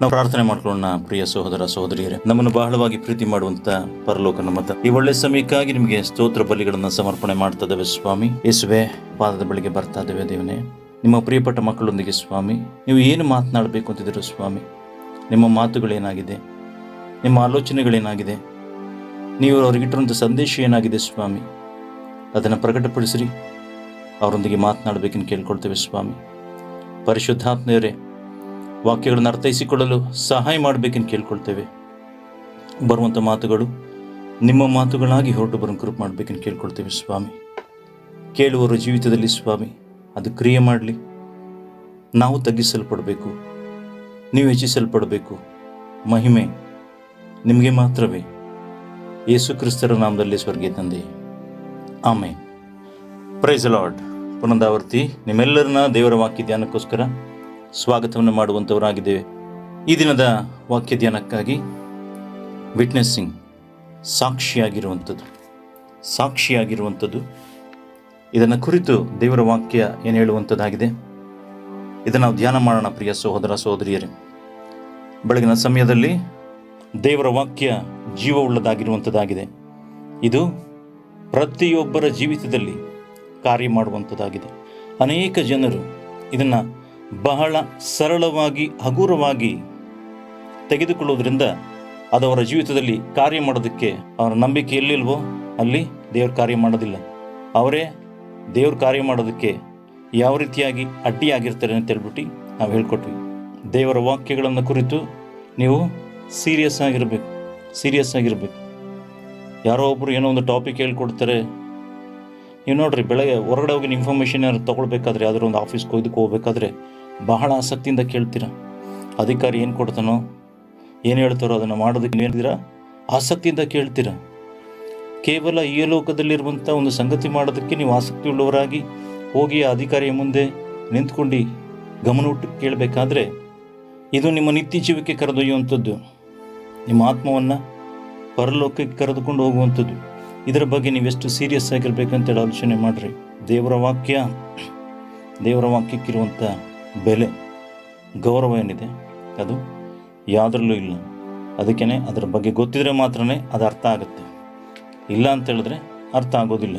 ನಾವು ಪ್ರಾರ್ಥನೆ ಮಾಡ್ಕೊಳ್ಳೋಣ, ಪ್ರಿಯ ಸಹೋದರ, ಸಹೋದರಿಯರೇ. ನಮ್ಮನ್ನು ಬಹಳವಾಗಿ ಪ್ರೀತಿ ಮಾಡುವಂತ ಪರಲೋಕ ನಮ್ಮ ಈ ಒಳ್ಳೆ ಸಮಯಕ್ಕಾಗಿ ನಿಮಗೆ ಸ್ತೋತ್ರ ಬಲಿಗಳನ್ನು ಸಮರ್ಪಣೆ ಮಾಡ್ತಾ ಇದ್ದೇವೆ ಸ್ವಾಮಿ. ಯೇಸುವೆ, ಪಾದದ ಬಳಿಗೆ ಬರ್ತಾ ಇದ್ದೇವೆ ದೇವನೇ. ನಿಮ್ಮ ಪ್ರಿಯಪಟ್ಟ ಮಕ್ಕಳೊಂದಿಗೆ ಸ್ವಾಮಿ, ನೀವು ಏನು ಮಾತನಾಡಬೇಕು ಅಂತಿದ್ದೀರೋ ಸ್ವಾಮಿ, ನಿಮ್ಮ ಮಾತುಗಳೇನಾಗಿದೆ, ನಿಮ್ಮ ಆಲೋಚನೆಗಳೇನಾಗಿದೆ, ನೀವು ಅವರಿಗಿಟ್ಟಿರುವಂಥ ಸಂದೇಶ ಏನಾಗಿದೆ ಸ್ವಾಮಿ, ಅದನ್ನು ಪ್ರಕಟಪಡಿಸಿರಿ. ಅವರೊಂದಿಗೆ ಮಾತನಾಡಬೇಕೆಂದು ಕೇಳ್ಕೊಳ್ತೇವೆ ಸ್ವಾಮಿ. ಪರಿಶುದ್ಧಾತ್ಮೆಯವರೇ ವಾಕ್ಯಗಳನ್ನು ಅರ್ಥೈಸಿಕೊಳ್ಳಲು ಸಹಾಯ ಮಾಡಬೇಕೆಂದು ಕೇಳ್ಕೊಳ್ತೇವೆ. ಬರುವಂಥ ಮಾತುಗಳು ನಿಮ್ಮ ಮಾತುಗಳಾಗಿ ಹೊರಟು ಬರೋ ಕೃಪೆ ಮಾಡಬೇಕೆಂದು ಕೇಳ್ಕೊಳ್ತೇವೆ ಸ್ವಾಮಿ. ಕೇಳುವವರ ಜೀವಿತದಲ್ಲಿ ಸ್ವಾಮಿ, ಅದು ಕ್ರಿಯೆ ಮಾಡಲಿ. ನಾವು ತಗ್ಗಿಸಲ್ಪಡಬೇಕು. ನೀವು ಹೆಚ್ಚಿಸಲ್ಪಡಬೇಕು. ಮಹಿಮೆ ನಿಮಗೆ ಮಾತ್ರವೇ. ಯೇಸು ಕ್ರಿಸ್ತರ ನಾಮದಲ್ಲಿ ಸ್ವರ್ಗೀಯ ತಂದೆ. ಆಮೇನ್. ಪ್ರೈಸ್ ಲಾರ್ಡ್ ಪುನಂದಾವರ್ತಿ ನಿಮ್ಮೆಲ್ಲರನ್ನ ದೇವರ ವಾಕ್ಯ ಧ್ಯಾನಕ್ಕೋಸ್ಕರ ಸ್ವಾಗತವನ್ನು ಮಾಡುವಂಥವರಾಗಿದ್ದೇವೆ ಈ ದಿನದ ವಾಕ್ಯ ಧ್ಯಾನಕ್ಕಾಗಿ ವಿಟ್ನೆಸ್ಸಿಂಗ್ ಸಾಕ್ಷಿಯಾಗಿರುವಂಥದ್ದು. ಸಾಕ್ಷಿಯಾಗಿರುವಂಥದ್ದು. ಇದನ್ನು ಕುರಿತು ದೇವರ ವಾಕ್ಯ ಏನು ಹೇಳುವಂಥದ್ದಾಗಿದೆ? ಇದನ್ನು ನಾವು ಧ್ಯಾನ ಮಾಡೋಣ ಪ್ರಿಯ ಸಹೋದರ ಸಹೋದರಿಯರೇ. ಬೆಳಗಿನ ಸಮಯದಲ್ಲಿ ದೇವರ ವಾಕ್ಯ ಜೀವವುಳ್ಳದಾಗಿರುವಂಥದ್ದಾಗಿದೆ ಇದು ಪ್ರತಿಯೊಬ್ಬರ ಜೀವಿತದಲ್ಲಿ ಕಾರ್ಯ ಮಾಡುವಂಥದ್ದಾಗಿದೆ. ಅನೇಕ ಜನರು ಇದನ್ನು ಬಹಳ ಸರಳವಾಗಿ, ಹಗುರವಾಗಿ ತೆಗೆದುಕೊಳ್ಳುವುದರಿಂದ ಅದು ಅವರ ಜೀವಿತದಲ್ಲಿ ಕಾರ್ಯ ಮಾಡೋದಕ್ಕೆ ಅವರ ನಂಬಿಕೆ ಎಲ್ಲಿಲ್ವೋ ಅಲ್ಲಿ ದೇವ್ರ ಕಾರ್ಯ ಮಾಡೋದಿಲ್ಲ. ಅವರೇ ದೇವ್ರ ಕಾರ್ಯ ಮಾಡೋದಕ್ಕೆ ಯಾವ ರೀತಿಯಾಗಿ ಅಡ್ಡಿಯಾಗಿರ್ತಾರೆ ಅಂತ ಹೇಳ್ಬಿಟ್ಟು ನಾವು ಹೇಳ್ಕೊಟ್ವಿ. ದೇವರ ವಾಕ್ಯಗಳನ್ನು ಕುರಿತು ನೀವು ಸೀರಿಯಸ್ ಆಗಿರಬೇಕು ಸೀರಿಯಸ್ ಆಗಿರಬೇಕು. ಯಾರೋ ಒಬ್ಬರು ಏನೋ ಒಂದು ಟಾಪಿಕ್ ಹೇಳ್ಕೊಡ್ತಾರೆ. ನೀವು ನೋಡ್ರಿ, ಬೆಳಗ್ಗೆ ಹೊರಗಡೆ ಹೋಗಿ ಇನ್ಫಾರ್ಮೇಷನ್ ಏನಾದ್ರು ತೊಗೊಳ್ಬೇಕಾದ್ರೆ, ಯಾವ್ದಾದ್ರು ಒಂದು ಆಫೀಸ್ಗೆ ಇದಕ್ಕೆ ಹೋಗ್ಬೇಕಾದ್ರೆ ಬಹಳ ಆಸಕ್ತಿಯಿಂದ ಕೇಳ್ತೀರ? ಅಧಿಕಾರಿ ಏನು ಕೊಡ್ತಾನೋ, ಏನು ಹೇಳ್ತಾರೋ ಅದನ್ನು ಮಾಡೋದಕ್ಕೆ ಏನಿದ್ದೀರಾ ಆಸಕ್ತಿಯಿಂದ ಕೇಳ್ತೀರ? ಕೇವಲ ಈ ಲೋಕದಲ್ಲಿರುವಂಥ ಒಂದು ಸಂಗತಿ ಮಾಡೋದಕ್ಕೆ ನೀವು ಆಸಕ್ತಿ ಉಳ್ಳವರಾಗಿ ಹೋಗಿ ಆ ಅಧಿಕಾರಿಯ ಮುಂದೆ ನಿಂತ್ಕೊಂಡು ಗಮನವಿಟ್ಟು ಕೇಳಬೇಕಾದ್ರೆ ಇದು ನಿಮ್ಮ ನಿತ್ಯ ಜೀವಕ್ಕೆ ಕರೆದೊಯ್ಯುವಂಥದ್ದು. ನಿಮ್ಮ ಆತ್ಮವನ್ನು ಪರಲೋಕಕ್ಕೆ ಕರೆದುಕೊಂಡು ಹೋಗುವಂಥದ್ದು. ಇದರ ಬಗ್ಗೆ ನೀವೆಷ್ಟು ಸೀರಿಯಸ್ ಆಗಿರ್ಬೇಕಂತೇಳಿ ಆಲೋಚನೆ ಮಾಡಿರಿ. ದೇವರ ವಾಕ್ಯ, ದೇವರ ವಾಕ್ಯಕ್ಕಿರುವಂಥ ಬೆಲೆ ಗೌರವ ಏನಿದೆ? ಅದು ಯಾವುದರಲ್ಲೂ ಇಲ್ಲ. ಅದಕ್ಕೇ ಅದರ ಬಗ್ಗೆ ಗೊತ್ತಿದ್ರೆ ಮಾತ್ರ ಅದು ಅರ್ಥ ಆಗುತ್ತೆ. ಇಲ್ಲ ಅಂತ ಹೇಳಿದ್ರೆ ಅರ್ಥ ಆಗೋದಿಲ್ಲ.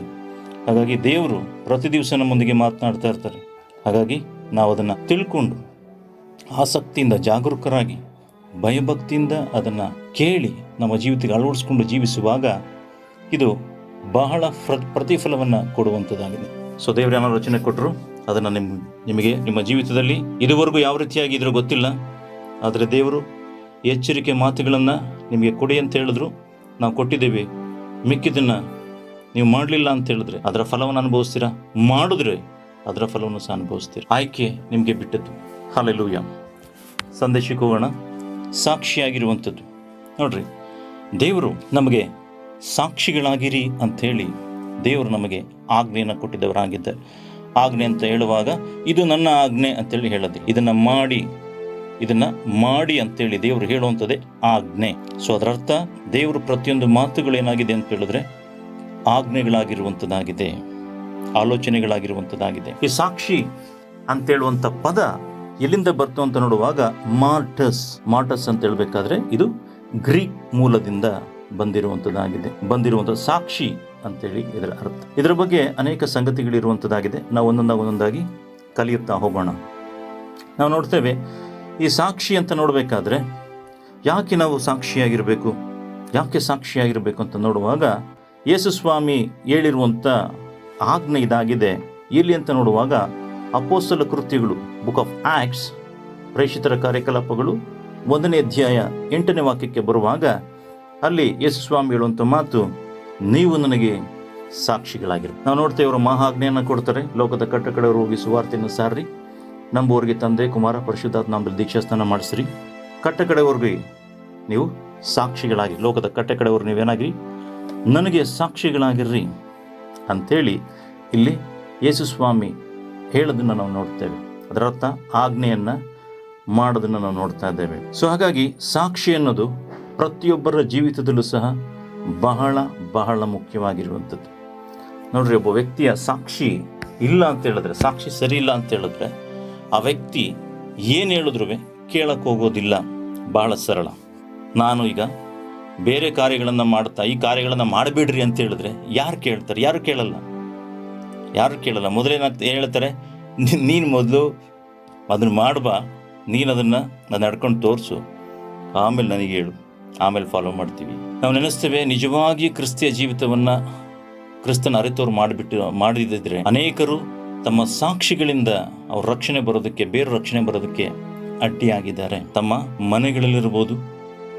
ಹಾಗಾಗಿ ದೇವರು ಪ್ರತಿ ದಿವಸ ನಮ್ಮೊಂದಿಗೆ ಮಾತನಾಡ್ತಾ ಇರ್ತಾರೆ. ಹಾಗಾಗಿ ನಾವು ಅದನ್ನು ತಿಳ್ಕೊಂಡು ಆಸಕ್ತಿಯಿಂದ ಜಾಗರೂಕರಾಗಿ, ಭಯಭಕ್ತಿಯಿಂದ ಅದನ್ನು ಕೇಳಿ ನಮ್ಮ ಜೀವಿತಕ್ಕೆ ಅಳವಡಿಸ್ಕೊಂಡು ಜೀವಿಸುವಾಗ ಇದು ಬಹಳ ಪ್ರ ಪ್ರತಿಫಲವನ್ನು ಕೊಡುವಂಥದ್ದಾಗಿದೆ. ಸೊ ದೇವರು ರಚನೆ ಕೊಟ್ಟರು ಅದನ್ನು ನಿಮ್ಮ ನಿಮಗೆ ನಿಮ್ಮ ಜೀವಿತದಲ್ಲಿ ಇದುವರೆಗೂ ಯಾವ ರೀತಿಯಾಗಿ ಇದ್ರೂ ಗೊತ್ತಿಲ್ಲ. ಆದರೆ ದೇವರು ಎಚ್ಚರಿಕೆ ಮಾತುಗಳನ್ನು ನಿಮಗೆ ಕೊಡಿ ಅಂತ ಹೇಳಿದ್ರು. ನಾವು ಕೊಟ್ಟಿದ್ದೇವೆ. ಮಿಕ್ಕಿದ್ದನ್ನು ನೀವು ಮಾಡಲಿಲ್ಲ ಅಂತ ಹೇಳಿದ್ರೆ ಅದರ ಫಲವನ್ನು ಅನುಭವಿಸ್ತೀರಾ? ಮಾಡಿದ್ರೆ ಅದರ ಫಲವನ್ನು ಸಹ ಅನುಭವಿಸ್ತೀರ? ಆಯ್ಕೆ ನಿಮಗೆ ಬಿಟ್ಟದ್ದು. ಹಾಲೆಲೂಯ ಸಂದೇಶಕ್ಕೆ ಹೋಗೋಣ ಸಾಕ್ಷಿಯಾಗಿರುವಂಥದ್ದು. ನೋಡ್ರಿ, ದೇವರು ನಮಗೆ ಸಾಕ್ಷಿಗಳಾಗಿರಿ ಅಂಥೇಳಿ ದೇವರು ನಮಗೆ ಆಜ್ಞೆಯನ್ನು ಕೊಟ್ಟಿದ್ದವರಾಗಿದ್ದಾರೆ. ಆಜ್ಞೆ ಅಂತ ಹೇಳುವಾಗ ಇದು ನನ್ನ ಆಜ್ಞೆ ಅಂತೇಳಿ ಹೇಳದೆ. ಇದನ್ನು ಮಾಡಿ ಇದನ್ನು ಮಾಡಿ ಅಂತೇಳಿ ದೇವರು ಹೇಳುವಂಥದ್ದೇ ಆಜ್ಞೆ. ಸೊ ಅದರ ಅರ್ಥ ದೇವರು ಪ್ರತಿಯೊಂದು ಮಾತುಗಳೇನಾಗಿದೆ ಅಂತ ಹೇಳಿದ್ರೆ ಆಜ್ಞೆಗಳಾಗಿರುವಂಥದ್ದಾಗಿದೆ, ಆಲೋಚನೆಗಳಾಗಿರುವಂಥದ್ದಾಗಿದೆ. ಈ ಸಾಕ್ಷಿ ಅಂತೇಳುವಂಥ ಪದ ಎಲ್ಲಿಂದ ಬರ್ತು ಅಂತ ನೋಡುವಾಗ ಮಾರ್ಟಸ್ ಮಾರ್ಟಸ್ ಅಂತ ಹೇಳಬೇಕಾದ್ರೆ ಇದು ಗ್ರೀಕ್ ಮೂಲದಿಂದ ಬಂದಿರುವಂಥದ್ದಾಗಿದೆ, ಬಂದಿರುವಂಥ ಸಾಕ್ಷಿ. ಅಂತೇಳಿ ಇದರ ಅರ್ಥ. ಇದರ ಬಗ್ಗೆ ಅನೇಕ ಸಂಗತಿಗಳಿರುವಂಥದ್ದಾಗಿದೆ ನಾವು ಒಂದೊಂದಾಗಿ ಒಂದೊಂದಾಗಿ ಕಲಿಯುತ್ತಾ ಹೋಗೋಣ. ನಾವು ನೋಡ್ತೇವೆ, ಈ ಸಾಕ್ಷಿ ಅಂತ ನೋಡಬೇಕಾದ್ರೆ ಯಾಕೆ ನಾವು ಸಾಕ್ಷಿಯಾಗಿರಬೇಕು? ಯಾಕೆ ಸಾಕ್ಷಿಯಾಗಿರಬೇಕು ಅಂತ ನೋಡುವಾಗ ಯೇಸು ಸ್ವಾಮಿ ಹೇಳಿರುವಂಥ ಆಜ್ಞೆ ಇದಾಗಿದೆ. ಇಲ್ಲಿ ಅಂತ ನೋಡುವಾಗ ಅಪೋಸಲ ಕೃತಿಗಳು ಬುಕ್ ಆಫ್ ಆಕ್ಟ್ಸ್, ಪ್ರೇಷಿತರ ಕಾರ್ಯಕಲಾಪಗಳು, ಒಂದನೇ ಅಧ್ಯಾಯ ಎಂಟನೇ ವಾಕ್ಯಕ್ಕೆ ಬರುವಾಗ ಅಲ್ಲಿ ಯೇಸು ಸ್ವಾಮಿ ಹೇಳುವಂಥ ಮಾತು ನೀವು ನನಗೆ ಸಾಕ್ಷಿಗಳಾಗಿರು. ನಾವು ನೋಡ್ತೇವೆ ಅವರು ಮಹಾಜ್ಞೆಯನ್ನು ಕೊಡ್ತಾರೆ. ಲೋಕದ ಕಟ್ಟ ಕಡೆಯವರು ಹೋಗಿ ಸುವಾರ್ತೆಯನ್ನು ಸಾರ್ರಿ ನಂಬುವವರಿಗೆ ತಂದೆ, ಕುಮಾರ, ಪರಿಶುದ್ಧಾತ್ಮ ದೀಕ್ಷಾ ಸ್ನಾನ ಮಾಡಿಸ್ರಿ. ಕಟ್ಟ ಕಡೆವರೆಗೆ ನೀವು ಸಾಕ್ಷಿಗಳಾಗಿ, ಲೋಕದ ಕಟ್ಟ ಕಡೆಯವರು ನೀವೇನಾಗಿರಿ? ನನಗೆ ಸಾಕ್ಷಿಗಳಾಗಿರ್ರಿ ಅಂಥೇಳಿ ಇಲ್ಲಿ ಯೇಸು ಸ್ವಾಮಿ ಹೇಳೋದನ್ನು ನಾವು ನೋಡ್ತೇವೆ. ಅದರರ್ಥ ಆಜ್ಞೆಯನ್ನು ಮಾಡೋದನ್ನು ನಾವು ನೋಡ್ತಾ ಇದ್ದೇವೆ. ಸೊ ಹಾಗಾಗಿ ಸಾಕ್ಷಿ ಅನ್ನೋದು ಪ್ರತಿಯೊಬ್ಬರ ಜೀವಿತದಲ್ಲೂ ಸಹ ಬಹಳ ಬಹಳ ಮುಖ್ಯವಾಗಿರುವಂಥದ್ದು. ನೋಡ್ರಿ, ಒಬ್ಬ ವ್ಯಕ್ತಿಯ ಸಾಕ್ಷಿ ಇಲ್ಲ ಅಂತ ಹೇಳಿದ್ರೆ, ಸಾಕ್ಷಿ ಸರಿ ಇಲ್ಲ ಅಂತ ಹೇಳಿದ್ರೆ, ಆ ವ್ಯಕ್ತಿ ಏನು ಹೇಳಿದ್ರು ಕೇಳಕ್ಕೆ ಹೋಗೋದಿಲ್ಲ. ಬಹಳ ಸರಳ. ನಾನು ಈಗ ಬೇರೆ ಕಾರ್ಯಗಳನ್ನು ಮಾಡ್ತಾ ಈ ಕಾರ್ಯಗಳನ್ನು ಮಾಡಬೇಡ್ರಿ ಅಂತ ಹೇಳಿದ್ರೆ ಯಾರು ಕೇಳ್ತಾರೆ? ಯಾರು ಕೇಳಲ್ಲ? ಯಾರು ಕೇಳಲ್ಲ? ಮೊದಲೇನಾಗ್ತ ಹೇಳ್ತಾರೆ, "ನೀ- ನೀನು ಮೊದಲು ಅದನ್ನು ಮಾಡ್ಬಾ ನೀನು ಅದನ್ನು ನಾನು ನಡ್ಕೊಂಡು ತೋರಿಸು. ಆಮೇಲೆ ನನಗೆ ಹೇಳು. ಆಮೇಲೆ ಫಾಲೋ ಮಾಡ್ತೀವಿ. ನಾವು ನೆನೆಸ್ತೇವೆ. ನಿಜವಾಗಿ ಕ್ರಿಸ್ತಿಯ ಜೀವಿತವನ್ನು ಕ್ರಿಸ್ತನ ಅರಿತವ್ರು ಮಾಡಿಬಿಟ್ಟು, ಮಾಡಿದಿದ್ರೆ ಅನೇಕರು ತಮ್ಮ ಸಾಕ್ಷಿಗಳಿಂದ ಅವ್ರ ರಕ್ಷಣೆ ಬರೋದಕ್ಕೆ, ಬೇರೆ ರಕ್ಷಣೆ ಬರೋದಕ್ಕೆ ಅಡ್ಡಿಯಾಗಿದ್ದಾರೆ. ತಮ್ಮ ಮನೆಗಳಲ್ಲಿರ್ಬೋದು,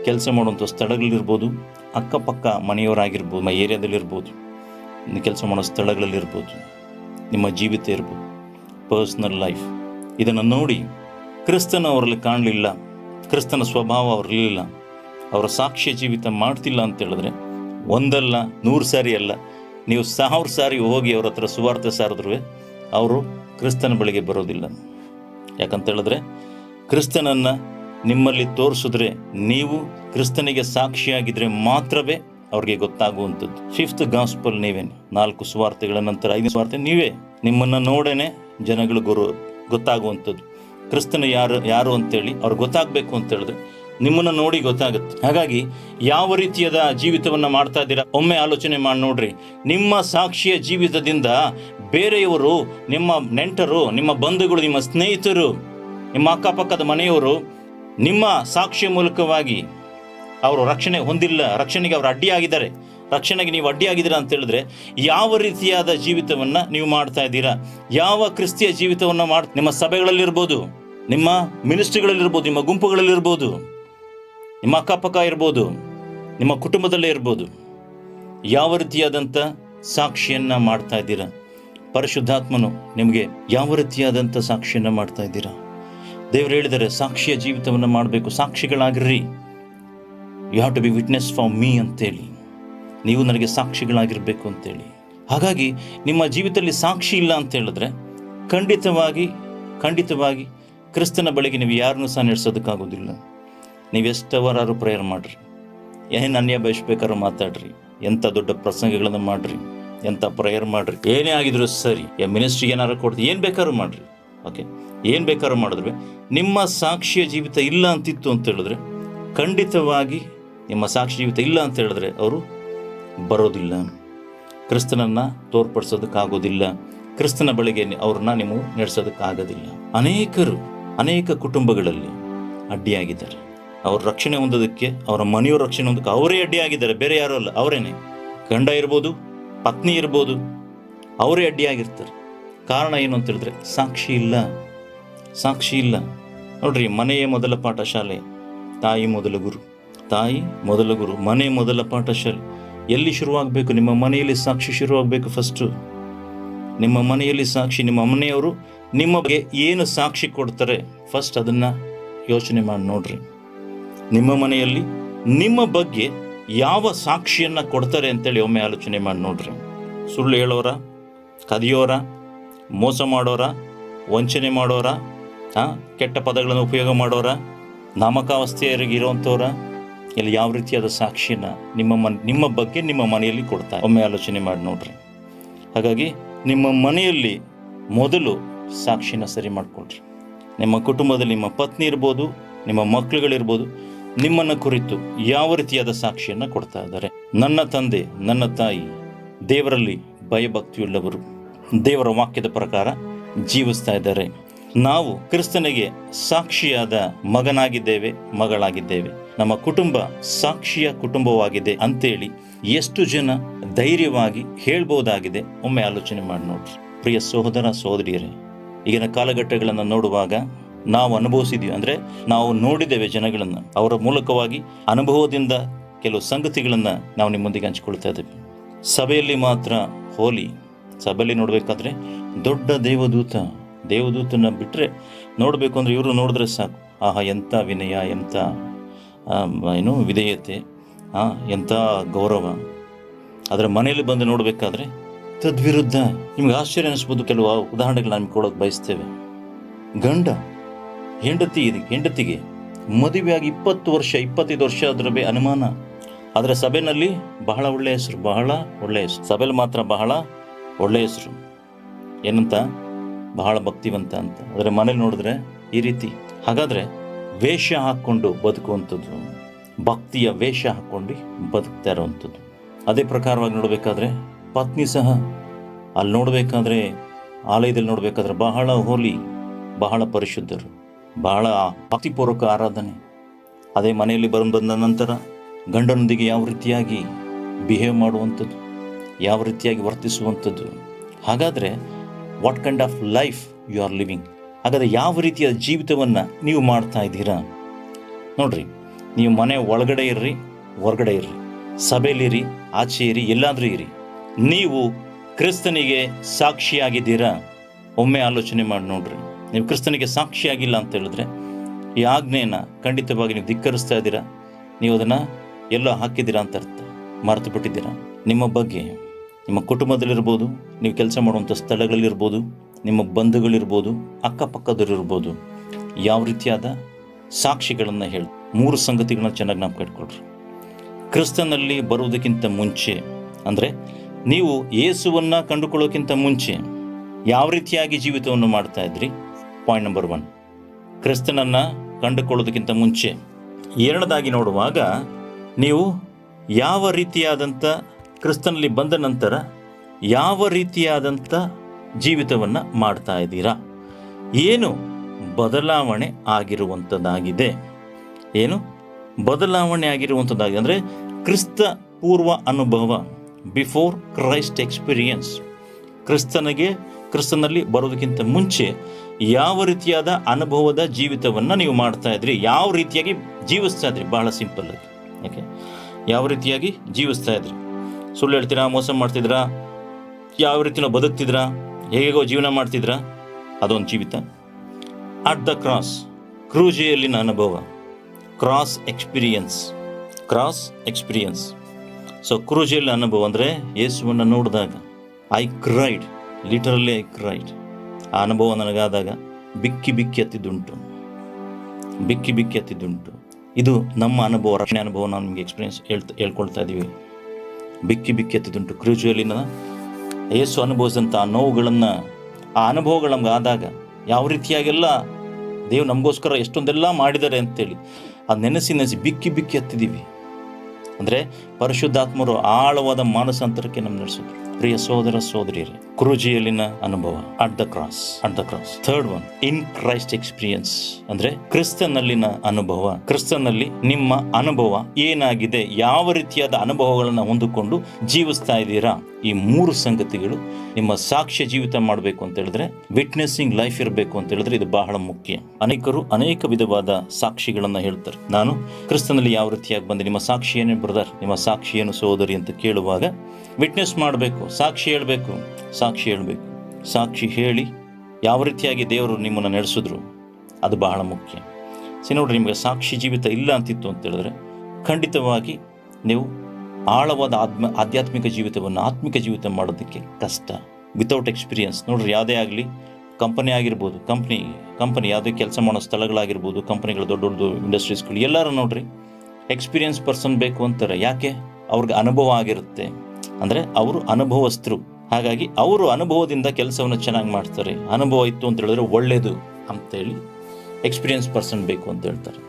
ಕೆಲಸ ಮಾಡುವಂಥ ಸ್ಥಳಗಳಲ್ಲಿರ್ಬೋದು, ಅಕ್ಕಪಕ್ಕ ಮನೆಯವರಾಗಿರ್ಬೋದು, ನಮ್ಮ ಏರಿಯಾದಲ್ಲಿರ್ಬೋದು ಕೆಲಸ ಮಾಡೋ ಸ್ಥಳಗಳಲ್ಲಿರ್ಬೋದು, ನಿಮ್ಮ ಜೀವಿತ ಇರ್ಬೋದು, ಪರ್ಸ್ನಲ್ ಲೈಫ್. ಇದನ್ನು ನೋಡಿ ಕ್ರಿಸ್ತನ ಅವರಲ್ಲಿ ಕಾಣಲಿಲ್ಲ, ಕ್ರಿಸ್ತನ ಸ್ವಭಾವ ಅವರಲ್ಲಿಲ್ಲ. ಅವರ ಸಾಕ್ಷ್ಯ ಜೀವಿತ ಮಾಡ್ತಿಲ್ಲ ಅಂತ ಹೇಳಿದ್ರೆ ಒಂದಲ್ಲ, ನೂರು ಸಾರಿ ಅಲ್ಲ. ನೀವು ಸಾವಿರ ಸಾರಿ ಹೋಗಿ ಅವ್ರ ಹತ್ರ ಸುವಾರ್ತೆ ಸಾರಿದ್ರು ಅವರು ಕ್ರಿಸ್ತನ ಬಳಿಗೆ ಬರೋದಿಲ್ಲ. ಯಾಕಂತ ಹೇಳಿದ್ರೆ ಕ್ರಿಸ್ತನನ್ನು ನಿಮ್ಮಲ್ಲಿ ತೋರಿಸಿದ್ರೆ ನೀವು ಕ್ರಿಸ್ತನಿಗೆ ಸಾಕ್ಷಿಯಾಗಿದ್ದರೆ ಮಾತ್ರವೇ ಅವ್ರಿಗೆ ಗೊತ್ತಾಗುವಂಥದ್ದು. ಫಿಫ್ತ್ ಗಾಸ್ಪಲ್ ನೀವೇನೆ ನಾಲ್ಕು ಸುವಾರ್ತೆಗಳ ನಂತರ ಐದು ಸುವಾರ್ತೆ ನೀವೇ. ನಿಮ್ಮನ್ನು ನೋಡೇನೆ ಜನಗಳು ಗುರು ಗೊತ್ತಾಗುವಂಥದ್ದು. ಕ್ರಿಸ್ತನ ಯಾರು ಯಾರು ಅಂತೇಳಿ ಅವ್ರಿಗೆ ಗೊತ್ತಾಗಬೇಕು ಅಂತ ಹೇಳಿದ್ರೆ ನಿಮ್ಮನ್ನು ನೋಡಿ ಗೊತ್ತಾಗುತ್ತೆ. ಹಾಗಾಗಿ ಯಾವ ರೀತಿಯಾದ ಜೀವಿತವನ್ನು ಮಾಡ್ತಾ ಇದ್ದೀರಾ? ಒಮ್ಮೆ ಆಲೋಚನೆ ಮಾಡಿ ನೋಡ್ರಿ. ನಿಮ್ಮ ಸಾಕ್ಷಿಯ ಜೀವಿತದಿಂದ ಬೇರೆಯವರು, ನಿಮ್ಮ ನೆಂಟರು, ನಿಮ್ಮ ಬಂಧುಗಳು, ನಿಮ್ಮ ಸ್ನೇಹಿತರು, ನಿಮ್ಮ ಅಕ್ಕಪಕ್ಕದ ಮನೆಯವರು ನಿಮ್ಮ ಸಾಕ್ಷಿಯ ಮೂಲಕವಾಗಿ ಅವರು ರಕ್ಷಣೆ ಹೊಂದಿಲ್ಲ, ರಕ್ಷಣೆಗೆ ಅವರು ಅಡ್ಡಿಯಾಗಿದ್ದಾರೆ. ರಕ್ಷಣೆಗೆ ನೀವು ಅಡ್ಡಿಯಾಗಿದ್ದೀರಾ ಅಂತ ಹೇಳಿದ್ರೆ ಯಾವ ರೀತಿಯಾದ ಜೀವಿತವನ್ನು ನೀವು ಮಾಡ್ತಾ ಇದ್ದೀರಾ? ಯಾವ ಕ್ರಿಸ್ತಿಯ ಜೀವಿತವನ್ನು ಮಾಡಿ ನಿಮ್ಮ ಸಭೆಗಳಲ್ಲಿರ್ಬೋದು, ನಿಮ್ಮ ಮಿನಿಸ್ಟ್ರಿಗಳಲ್ಲಿರ್ಬೋದು, ನಿಮ್ಮ ಗುಂಪುಗಳಲ್ಲಿರ್ಬೋದು ನಿಮ್ಮ ಅಕ್ಕಪಕ್ಕ ಇರ್ಬೋದು, ನಿಮ್ಮ ಕುಟುಂಬದಲ್ಲೇ ಇರ್ಬೋದು, ಯಾವ ರೀತಿಯಾದಂಥ ಸಾಕ್ಷಿಯನ್ನು ಮಾಡ್ತಾ ಇದ್ದೀರಾ? ಪರಿಶುದ್ಧಾತ್ಮನು ನಿಮಗೆ ಯಾವ ರೀತಿಯಾದಂಥ ಸಾಕ್ಷಿಯನ್ನು ಮಾಡ್ತಾ ಇದ್ದೀರಾ? ದೇವರು ಹೇಳಿದರೆ ಸಾಕ್ಷಿಯ ಜೀವಿತವನ್ನು ಮಾಡಬೇಕು, ಸಾಕ್ಷಿಗಳಾಗಿರ್ರಿ. You have to be witness for me ಅಂತೇಳಿ. ನೀವು ನನಗೆ ಸಾಕ್ಷಿಗಳಾಗಿರಬೇಕು ಅಂತೇಳಿ. ಹಾಗಾಗಿ ನಿಮ್ಮ ಜೀವಿತದಲ್ಲಿ ಸಾಕ್ಷಿ ಇಲ್ಲ ಅಂತ ಹೇಳಿದ್ರೆ ಖಂಡಿತವಾಗಿ ಖಂಡಿತವಾಗಿ ಕ್ರಿಸ್ತನ ಬಳಿಗೆ ನೀವು ಯಾರನ್ನೂ ಸಹ ನಡೆಸೋದಕ್ಕಾಗೋದಿಲ್ಲ. ನೀವು ಎಷ್ಟವರಾರು ಪ್ರೇಯರ್ ಮಾಡಿರಿ. ಏನು ಅನ್ಯ ಬಯಸ್ಬೇಕಾದ್ರೂ ಮಾತಾಡ್ರಿ. ಎಂಥ ದೊಡ್ಡ ಪ್ರಸಂಗಗಳನ್ನು ಮಾಡ್ರಿ. ಎಂಥ ಪ್ರೇಯರ್ ಮಾಡ್ರಿ. ಏನೇ ಆಗಿದ್ರು ಸರಿ. ಮಿನಿಸ್ಟ್ರಿ ಏನಾರು ಕೊಡ್ತೀವಿ ಏನು ಬೇಕಾದ್ರೂ ಮಾಡ್ರಿ. ಓಕೆ ಏನು ಬೇಕಾದ್ರೂ ಮಾಡಿದ್ರೆ ನಿಮ್ಮ ಸಾಕ್ಷಿಯ ಜೀವಿತ ಇಲ್ಲ ಅಂತಿತ್ತು ಅಂತ ಹೇಳಿದ್ರೆ ಖಂಡಿತವಾಗಿ ನಿಮ್ಮ ಸಾಕ್ಷಿ ಜೀವಿತ ಇಲ್ಲ ಅಂತ ಹೇಳಿದ್ರೆ ಅವರು ಬರೋದಿಲ್ಲ. ಕ್ರಿಸ್ತನನ್ನು ತೋರ್ಪಡಿಸೋದಕ್ಕಾಗೋದಿಲ್ಲ. ಕ್ರಿಸ್ತನ ಬಳಿಗೆ ಅವ್ರನ್ನ ನೀವು ನಡೆಸೋದಕ್ಕಾಗೋದಿಲ್ಲ. ಅನೇಕರು, ಅನೇಕ ಕುಟುಂಬಗಳಲ್ಲಿ ಅಡ್ಡಿಯಾಗಿದ್ದಾರೆ. ಅವ್ರ ರಕ್ಷಣೆ ಹೊಂದೋದಕ್ಕೆ, ಅವರ ಮನೆಯವ್ರ ರಕ್ಷಣೆ ಹೊಂದಕ್ಕೆ ಅವರೇ ಅಡ್ಡಿಯಾಗಿದ್ದಾರೆ ಬೇರೆ ಯಾರೂ ಅಲ್ಲ, ಅವರೇನೆ. ಗಂಡ ಇರ್ಬೋದು, ಪತ್ನಿ ಇರ್ಬೋದು, ಅವರೇ ಅಡ್ಡಿಯಾಗಿರ್ತಾರೆ ಕಾರಣ ಏನು ಅಂತ ಹೇಳಿದ್ರೆ, ಸಾಕ್ಷಿ ಇಲ್ಲ. ಸಾಕ್ಷಿ ಇಲ್ಲ. ನೋಡ್ರಿ, ಮನೆಯೇ ಮೊದಲ ಪಾಠಶಾಲೆ, ತಾಯಿ ಮೊದಲ ಗುರು. ತಾಯಿ ಮೊದಲ ಗುರು, ಮನೆ ಮೊದಲ ಪಾಠಶಾಲೆ. ಎಲ್ಲಿ ಶುರುವಾಗಬೇಕು? ನಿಮ್ಮ ಮನೆಯಲ್ಲಿ ಸಾಕ್ಷಿ ಶುರುವಾಗಬೇಕು ಫಸ್ಟು ನಿಮ್ಮ ಮನೆಯಲ್ಲಿ ಸಾಕ್ಷಿ, ನಿಮ್ಮ ಮನೆಯವರು ನಿಮ್ಮ ಬಗ್ಗೆ ಏನು ಸಾಕ್ಷಿ ಕೊಡ್ತಾರೆ? ಫಸ್ಟ್ ಅದನ್ನು ಯೋಚನೆ ಮಾಡಿ ನೋಡ್ರಿ. ನಿಮ್ಮ ಮನೆಯಲ್ಲಿ ನಿಮ್ಮ ಬಗ್ಗೆ ಯಾವ ಸಾಕ್ಷಿಯನ್ನು ಕೊಡ್ತಾರೆ ಅಂತೇಳಿ ಒಮ್ಮೆ ಆಲೋಚನೆ ಮಾಡಿ ನೋಡ್ರಿ. ಸುಳ್ಳು ಹೇಳೋರ, ಕದಿಯೋರ, ಮೋಸ ಮಾಡೋರ, ವಂಚನೆ ಮಾಡೋರ ಹಾಂ ಕೆಟ್ಟ ಪದಗಳನ್ನು ಉಪಯೋಗ ಮಾಡೋರ, ನಾಮಕಾವಸ್ಥೆಯರಿಗೆ ಇರುವಂಥವ್ರ, ಇಲ್ಲಿ ಯಾವ ರೀತಿಯಾದ ಸಾಕ್ಷಿನ ನಿಮ್ಮ ಮನ್, ನಿಮ್ಮ ಬಗ್ಗೆ ನಿಮ್ಮ ಮನೆಯಲ್ಲಿ ಕೊಡ್ತಾರೆ? ಒಮ್ಮೆ ಆಲೋಚನೆ ಮಾಡಿ ನೋಡ್ರಿ. ಹಾಗಾಗಿ ನಿಮ್ಮ ಮನೆಯಲ್ಲಿ ಮೊದಲು ಸಾಕ್ಷಿನ ಸರಿ ಮಾಡಿಕೊಳ್ರಿ. ನಿಮ್ಮ ಕುಟುಂಬದಲ್ಲಿ ನಿಮ್ಮ ಪತ್ನಿ ಇರ್ಬೋದು, ನಿಮ್ಮ ಮಕ್ಕಳುಗಳಿರ್ಬೋದು ನಿಮ್ಮನ್ನು ಕುರಿತು ಯಾವ ರೀತಿಯಾದ ಸಾಕ್ಷಿಯನ್ನು ಕೊಡ್ತಾ ಇದ್ದಾರೆ? ನನ್ನ ತಂದೆ, ನನ್ನ ತಾಯಿ, ದೇವರಲ್ಲಿ ಭಯಭಕ್ತಿಯುಳ್ಳವರು. ದೇವರ ವಾಕ್ಯದ ಪ್ರಕಾರ ಜೀವಿಸ್ತಾ ಇದ್ದಾರೆ. ನಾವು ಕ್ರಿಸ್ತನಿಗೆ ಸಾಕ್ಷಿಯಾದ ಮಗನಾಗಿದ್ದೇವೆ, ಮಗಳಾಗಿದ್ದೇವೆ. ನಮ್ಮ ಕುಟುಂಬ ಸಾಕ್ಷಿಯ ಕುಟುಂಬವಾಗಿದೆ ಅಂತೇಳಿ ಎಷ್ಟು ಜನ ಧೈರ್ಯವಾಗಿ ಹೇಳ್ಬೋದಾಗಿದೆ? ಒಮ್ಮೆ ಆಲೋಚನೆ ಮಾಡಿ ನೋಡ್ರಿ. ಪ್ರಿಯ ಸಹೋದರ, ಸಹೋದರಿಯರೇ, ಈಗಿನ ಕಾಲಘಟ್ಟಗಳನ್ನು ನೋಡುವಾಗ ನಾವು ಅನುಭವಿಸಿದ್ದೀವಿ ಅಂದರೆ ನಾವು ನೋಡಿದ್ದೇವೆ ಜನಗಳನ್ನು. ಅವರ ಮೂಲಕವಾಗಿ ಅನುಭವದಿಂದ ಕೆಲವು ಸಂಗತಿಗಳನ್ನು ನಾವು ನಿಮ್ಮೊಂದಿಗೆ ಹಂಚಿಕೊಳ್ತಾ ಇದ್ದೇವೆ. ಸಭೆಯಲ್ಲಿ ಮಾತ್ರ ಹೋಲಿ. ಸಭೆಯಲ್ಲಿ ನೋಡಬೇಕಾದ್ರೆ ದೊಡ್ಡ ದೇವದೂತ. ದೇವದೂತನ ಬಿಟ್ಟರೆ ನೋಡಬೇಕು ಅಂದರೆ ಇವರು ನೋಡಿದ್ರೆ ಸಾಕು. ಆಹಾ, ಎಂಥ ವಿನಯ, ಎಂಥ ಏನು ವಿಧೇಯತೆ ಎಂಥ ಗೌರವ. ಅದರ ಮನೆಯಲ್ಲಿ ಬಂದು ನೋಡಬೇಕಾದ್ರೆ ತದ್ವಿರುದ್ಧ. ನಿಮ್ಗೆ ಆಶ್ಚರ್ಯ ಅನಿಸ್ಬೋದು ಕೆಲವು ಉದಾಹರಣೆಗಳು ನಾನು ಕೊಡೋಕೆ ಬಯಸ್ತೇವೆ. ಗಂಡ. ಹೆಂಡತಿ ಹೆಂಡತಿಗೆ ಮದುವೆಯಾಗಿ ಇಪ್ಪತ್ತು ವರ್ಷ, ಇಪ್ಪತ್ತೈದು ವರ್ಷ ಅದರ ಬೇ ಅನುಮಾನ. ಆದರೆ ಸಭೆಯಲ್ಲಿ ಬಹಳ ಒಳ್ಳೆಯ ಹೆಸರು, ಬಹಳ ಒಳ್ಳೆಯ ಹೆಸರು. ಸಭೆಯಲ್ಲಿ ಮಾತ್ರ ಬಹಳ ಒಳ್ಳೆಯ ಹೆಸರು. ಏನಂತ? ಬಹಳ ಭಕ್ತಿವಂತ ಅಂತ. ಆದರೆ ಮನೇಲಿ ನೋಡಿದ್ರೆ ಈ ರೀತಿ. ಹಾಗಾದರೆ ವೇಷ ಹಾಕ್ಕೊಂಡು ಬದುಕುವಂಥದ್ದು, ಭಕ್ತಿಯ ವೇಷ ಹಾಕ್ಕೊಂಡು ಬದುಕ್ತಾ ಇರುವಂಥದ್ದು. ಅದೇ ಪ್ರಕಾರವಾಗಿ ನೋಡಬೇಕಾದ್ರೆ ಪತ್ನಿ ಸಹ ಅಲ್ಲಿ ನೋಡಬೇಕಾದ್ರೆ, ಆಲಯದಲ್ಲಿ ನೋಡಬೇಕಾದ್ರೆ ಬಹಳ ಹೋಲಿ, ಬಹಳ ಪರಿಶುದ್ಧರು. ಬಹಳ ಭಕ್ತಿಪೂರ್ವಕ ಆರಾಧನೆ. ಅದೇ ಮನೆಯಲ್ಲಿ ಬಂದು ಬಂದ ನಂತರ ಗಂಡನೊಂದಿಗೆ ಯಾವ ರೀತಿಯಾಗಿ ಬಿಹೇವ್ ಮಾಡುವಂಥದ್ದು, ಯಾವ ರೀತಿಯಾಗಿ ವರ್ತಿಸುವಂಥದ್ದು. ಹಾಗಾದರೆ what kind of life you are living ಹಾಗಾದರೆ ಯಾವ ರೀತಿಯ ಜೀವಿತವನ್ನು ನೀವು ಮಾಡ್ತಾ ಇದ್ದೀರಾ? ನೋಡ್ರಿ, ನೀವು ಮನೆ ಒಳಗಡೆ ಇರ್ರಿ, ಹೊರಗಡೆ ಇರ್ರಿ. ಸಭೆಯಲ್ಲಿರಿ ಆಚೆ ಇರಿ, ಎಲ್ಲಾದರೂ ಇರಿ. ನೀವು ಕ್ರಿಸ್ತನಿಗೆ ಸಾಕ್ಷಿಯಾಗಿದ್ದೀರಾ? ಒಮ್ಮೆ ಆಲೋಚನೆ ಮಾಡಿ ನೋಡ್ರಿ. ನೀವು ಕ್ರಿಸ್ತನಿಗೆ ಸಾಕ್ಷಿಯಾಗಿಲ್ಲ ಅಂತ ಹೇಳಿದ್ರೆ ಈ ಆಜ್ಞೆಯನ್ನು ಖಂಡಿತವಾಗಿ ನೀವು ಧಿಕ್ಕರಿಸ್ತಾ ಇದ್ದೀರಾ? ನೀವು ಅದನ್ನು ಎಲ್ಲೋ ಹಾಕಿದ್ದೀರಾ ಅಂತ ಅರ್ಥ. ಮರೆತು ಬಿಟ್ಟಿದ್ದೀರಾ ನಿಮ್ಮ ಬಗ್ಗೆ, ನಿಮ್ಮ ಕುಟುಂಬದಲ್ಲಿರ್ಬೋದು, ನೀವು ಕೆಲಸ ಮಾಡುವಂಥ ಸ್ಥಳಗಳಲ್ಲಿರ್ಬೋದು, ನಿಮ್ಮ ಬಂಧುಗಳಿರ್ಬೋದು ಅಕ್ಕಪಕ್ಕದಲ್ಲಿರ್ಬೋದು ಯಾವ ರೀತಿಯಾದ ಸಾಕ್ಷಿಗಳನ್ನು ಹೇಳಿ, ಮೂರು ಸಂಗತಿಗಳನ್ನ ಚೆನ್ನಾಗಿ ನಾವು ಕಟ್ಕೊಳ್ರಿ ಕ್ರಿಸ್ತನಲ್ಲಿ ಬರುವುದಕ್ಕಿಂತ ಮುಂಚೆ, ಅಂದರೆ ನೀವು ಯೇಸುವನ್ನು ಕಂಡುಕೊಳ್ಳೋಕ್ಕಿಂತ ಮುಂಚೆ ಯಾವ ರೀತಿಯಾಗಿ ಜೀವಿತವನ್ನು ಮಾಡ್ತಾ ಇದ್ರಿ? ಪಾಯಿಂಟ್ ನಂಬರ್ ಒನ್ ಕ್ರಿಸ್ತನನ್ನು ಕಂಡುಕೊಳ್ಳೋದಕ್ಕಿಂತ ಮುಂಚೆ ಎರಡನೇದಾಗಿ ನೋಡುವಾಗ ನೀವು ಯಾವ ರೀತಿಯಾದಂಥ ಕ್ರಿಸ್ತನಲ್ಲಿ ಬಂದ ನಂತರ ಯಾವ ರೀತಿಯಾದಂಥ ಜೀವಿತವನ್ನು ಮಾಡ್ತಾ ಇದ್ದೀರಾ? ಏನು ಬದಲಾವಣೆ ಆಗಿರುವಂಥದ್ದಾಗಿದೆ ಏನು ಬದಲಾವಣೆ ಆಗಿರುವಂಥದ್ದಾಗಿದೆ ಅಂದರೆ ಕ್ರಿಸ್ತ ಪೂರ್ವ ಅನುಭವ ಬಿಫೋರ್ ಕ್ರೈಸ್ಟ್ ಎಕ್ಸ್ಪೀರಿಯನ್ಸ್ ಕ್ರಿಸ್ತನಿಗೆ, ಕ್ರಿಸ್ತನಲ್ಲಿ ಬರೋದಕ್ಕಿಂತ ಮುಂಚೆ ಯಾವ ರೀತಿಯಾದ ಅನುಭವದ ಜೀವಿತವನ್ನು ನೀವು ಮಾಡ್ತಾ ಇದ್ರಿ? ಯಾವ ರೀತಿಯಾಗಿ ಜೀವಿಸ್ತಾ ಇದ್ರಿ? ಬಹಳ ಸಿಂಪಲ್ ಆಗಿ. ಓಕೆ ಯಾವ ರೀತಿಯಾಗಿ ಜೀವಿಸ್ತಾ ಇದ್ರಿ? ಸುಳ್ಳು ಹೇಳ್ತೀರಾ? ಮೋಸ ಮಾಡ್ತಿದ್ರಾ? ಯಾವ ರೀತಿ ನಾವು ಬದುಕ್ತಿದ್ರಾ? ಹೇಗೋ ಜೀವನ ಮಾಡ್ತಿದ್ರಾ? ಅದೊಂದು ಜೀವಿತ. ಅಟ್ ದ ಕ್ರಾಸ್ ಕ್ರೂಜೆಯಲ್ಲಿನ ಅನುಭವ. Cross experience cross experience so ಕ್ರೂಜೆಯಲ್ಲಿನ ಅನುಭವ ಅಂದರೆ ಯೇಸುವನ್ನು ನೋಡಿದಾಗ I cried literally I cried ಆ ಅನುಭವ ನನಗಾದಾಗ ಬಿಕ್ಕಿ ಬಿಕ್ಕಿ ಹತ್ತಿದ್ದುಂಟು ಬಿಕ್ಕಿ ಬಿಕ್ಕಿ ಹತ್ತಿದ್ದುಂಟು ಇದು ನಮ್ಮ ಅನುಭವ, ರಕ್ಷಣೆ ಅನುಭವ ನಾವು ನಿಮಗೆ ಎಕ್ಸ್ಪೀರಿಯನ್ಸ್ ಹೇಳ್ತಾ, ಹೇಳ್ಕೊಳ್ತಾ ಇದ್ದೀವಿ ಬಿಕ್ಕಿ ಬಿಕ್ಕಿ ಹತ್ತಿದ್ದುಂಟು ಕ್ರೂಜುವಲಿನ ಯೇಸು ಅನುಭವಿಸಿದಂಥ ನೋವುಗಳನ್ನು, ಆ ಅನುಭವಗಳು ನಮ್ಗೆ ಆದಾಗ ಯಾವ ರೀತಿಯಾಗೆಲ್ಲ ದೇವ್ ನಮಗೋಸ್ಕರ ಎಷ್ಟೊಂದೆಲ್ಲ ಮಾಡಿದ್ದಾರೆ ಅಂತೇಳಿ ಅದು ನೆನೆಸಿ ನೆನೆಸಿ ಬಿಕ್ಕಿ ಬಿಕ್ಕಿ ಹತ್ತಿದ್ದೀವಿ ಅಂದರೆ ಪರಿಶುದ್ಧಾತ್ಮರು ಆಳವಾದ ಮಾನಸಾಂತರಕ್ಕೆ ನಮ್ಮ ನಡೆಸಿದ್ರು. ಪ್ರಿಯ ಸೋದರ ಸೋದರಿಯರೇ ಕ್ರೂಜಿಯಲ್ಲಿನ ಅನುಭವ at the cross at the cross third one in Christ experience ಅಂದ್ರೆ ಕ್ರಿಸ್ತನಲ್ಲಿನ ಅನುಭವ, ಕ್ರಿಸ್ತನಲ್ಲಿ ನಿಮ್ಮ ಅನುಭವ ಏನಾಗಿದೆ, ಯಾವ ರೀತಿಯಾದ ಅನುಭವಗಳನ್ನು ಹೊಂದಿಕೊಂಡು ಜೀವಿಸ್ತಾ ಇದ್ದೀರಾ? ಈ ಮೂರು ಸಂಗತಿಗಳು ನಿಮ್ಮ ಸಾಕ್ಷ್ಯ ಜೀವಿತ ಮಾಡಬೇಕು ಅಂತ ಹೇಳಿದ್ರೆ ವಿಟ್ನೆಸ್ಸಿಂಗ್ ಲೈಫ್ ಇರಬೇಕು ಅಂತ ಹೇಳಿದ್ರೆ ಇದು ಬಹಳ ಮುಖ್ಯ. ಅನೇಕರು ಅನೇಕ ವಿಧವಾದ ಸಾಕ್ಷಿಗಳನ್ನು ಹೇಳ್ತಾರೆ. ನಾನು ಕ್ರಿಸ್ತನಲ್ಲಿ ಯಾವ ರೀತಿಯಾಗಿ ಬಂದೆ, ನಿಮ್ಮ ಸಾಕ್ಷಿ ಏನೇ ಬ್ರದರ್, ನಿಮ್ಮ ಸಾಕ್ಷಿ ಏನು ಸೋದರಿ ಅಂತ ಕೇಳುವಾಗ ವಿಟ್ನೆಸ್ ಮಾಡಬೇಕು, ಸಾಕ್ಷಿ ಹೇಳಬೇಕು ಸಾಕ್ಷಿ ಹೇಳಬೇಕು. ಸಾಕ್ಷಿ ಹೇಳಿ ಯಾವ ರೀತಿಯಾಗಿ ದೇವರು ನಿಮ್ಮನ್ನು ನಡೆಸಿದ್ರು, ಅದು ಬಹಳ ಮುಖ್ಯ. ಸಿ ನೋಡ್ರಿ, ನಿಮಗೆ ಸಾಕ್ಷಿ ಜೀವಿತ ಇಲ್ಲ ಅಂತಿತ್ತು ಅಂತ ಹೇಳಿದ್ರೆ ಖಂಡಿತವಾಗಿ ನೀವು ಆಳವಾದ ಆತ್ಮ, ಆಧ್ಯಾತ್ಮಿಕ ಜೀವಿತವನ್ನು ಆತ್ಮಿಕ ಜೀವಿತ ಮಾಡೋದಕ್ಕೆ ಕಷ್ಟ. ವಿತೌಟ್ ಎಕ್ಸ್ಪೀರಿಯನ್ಸ್ ನೋಡ್ರಿ, ಯಾವುದೇ ಆಗಲಿ ಕಂಪನಿ ಆಗಿರ್ಬೋದು ಕಂಪ್ನಿ ಕಂಪನಿ ಯಾವುದೇ ಕೆಲಸ ಮಾಡೋ ಸ್ಥಳಗಳಾಗಿರ್ಬೋದು ಕಂಪನಿಗಳು ದೊಡ್ಡ ದೊಡ್ಡ ಇಂಡಸ್ಟ್ರೀಸ್ಗಳು ಎಲ್ಲರೂ ನೋಡ್ರಿ ಎಕ್ಸ್ಪೀರಿಯನ್ಸ್ ಪರ್ಸನ್ ಬೇಕು ಅಂತಾರೆ. ಯಾಕೆ? ಅವ್ರಿಗೆ ಅನುಭವ ಆಗಿರುತ್ತೆ. ಅಂದರೆ ಅವರು ಅನುಭವಸ್ಥರು. ಹಾಗಾಗಿ ಅವರು ಅನುಭವದಿಂದ ಕೆಲಸವನ್ನು ಚೆನ್ನಾಗಿ ಮಾಡ್ತಾರೆ. ಅನುಭವ ಇತ್ತು ಅಂತ ಹೇಳಿದ್ರೆ ಒಳ್ಳೆಯದು ಅಂತೇಳಿ ಎಕ್ಸ್ಪೀರಿಯನ್ಸ್ ಪರ್ಸನ್ ಬೇಕು ಅಂತ ಹೇಳ್ತಾರೆ.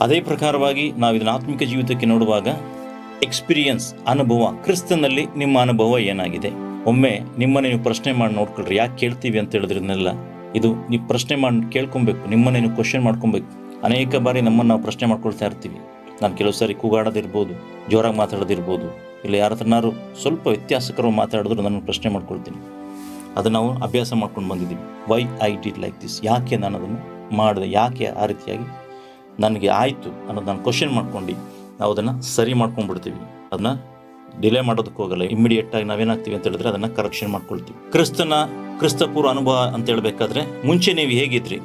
ಅದೇ ಪ್ರಕಾರವಾಗಿ ನಾವು ಇದನ್ನ ಆತ್ಮಿಕ ಜೀವಿತಕ್ಕೆ ನೋಡುವಾಗ ಎಕ್ಸ್ಪೀರಿಯನ್ಸ್ ಅನುಭವ, ಕ್ರಿಸ್ತನಲ್ಲಿ ನಿಮ್ಮ ಅನುಭವ ಏನಾಗಿದೆ? ಒಮ್ಮೆ ನಿಮ್ಮನ್ನೇ ನೀವು ಪ್ರಶ್ನೆ ಮಾಡಿ ನೋಡ್ಕೊಳ್ರಿ. ಯಾಕೆ ಕೇಳ್ತೀವಿ ಅಂತ ಹೇಳಿದ್ರನ್ನೆಲ್ಲ ಇದು ನೀವು ಪ್ರಶ್ನೆ ಮಾಡಿ ಕೇಳ್ಕೊಬೇಕು. ನಿಮ್ಮನ್ನೇ ನೀವು ಕ್ವಶನ್ ಮಾಡ್ಕೊಬೇಕು. ಅನೇಕ ಬಾರಿ ನಮ್ಮನ್ನು ನಾವು ಪ್ರಶ್ನೆ ಮಾಡ್ಕೊಳ್ತಾ ಇರ್ತೀವಿ. ನಾನು ಕೆಲವು ಸಾರಿ ಕೂಗಾಡೋದಿರ್ಬೋದು, ಜೋರಾಗಿ ಮಾತಾಡೋದಿರ್ಬೋದು, ಇಲ್ಲ ಯಾರ ಹತ್ರನಾರು ಸ್ವಲ್ಪ ವ್ಯತ್ಯಾಸಕರು ಮಾತಾಡಿದ್ರು ನಾನು ಪ್ರಶ್ನೆ ಮಾಡ್ಕೊಳ್ತೀನಿ. ಅದನ್ನು ನಾವು ಅಭ್ಯಾಸ ಮಾಡ್ಕೊಂಡು ಬಂದಿದ್ದೀವಿ. Why I did like this ಯಾಕೆ ನಾನು ಅದನ್ನು ಮಾಡಿದೆ? ಯಾಕೆ ಆ ರೀತಿಯಾಗಿ ನನಗೆ ಆಯಿತು ಅನ್ನೋದು ನಾನು ಕ್ವಶನ್ ಮಾಡ್ಕೊಂಡು ನಾವು ಅದನ್ನು ಸರಿ ಮಾಡ್ಕೊಂಡ್ಬಿಡ್ತೀವಿ. ಅದನ್ನ ಡಿಲೇ ಮಾಡೋದಕ್ಕೆ ಹೋಗಲ್ಲ. ಇಮಿಡಿಯೇಟ್ ಆಗಿ ನಾವೇನಾಗ್ತೀವಿ ಅಂತ ಹೇಳಿದ್ರೆ ಅದನ್ನು ಕರೆಕ್ಷನ್ ಮಾಡ್ಕೊಳ್ತೀವಿ. ಕ್ರಿಸ್ತನ, ಕ್ರಿಸ್ತಪೂರ್ವ ಅನುಭವ ಅಂತ ಹೇಳ್ಬೇಕಾದ್ರೆ ಮುಂಚೆ ನೀವು ಹೇಗಿದ್ರಿ?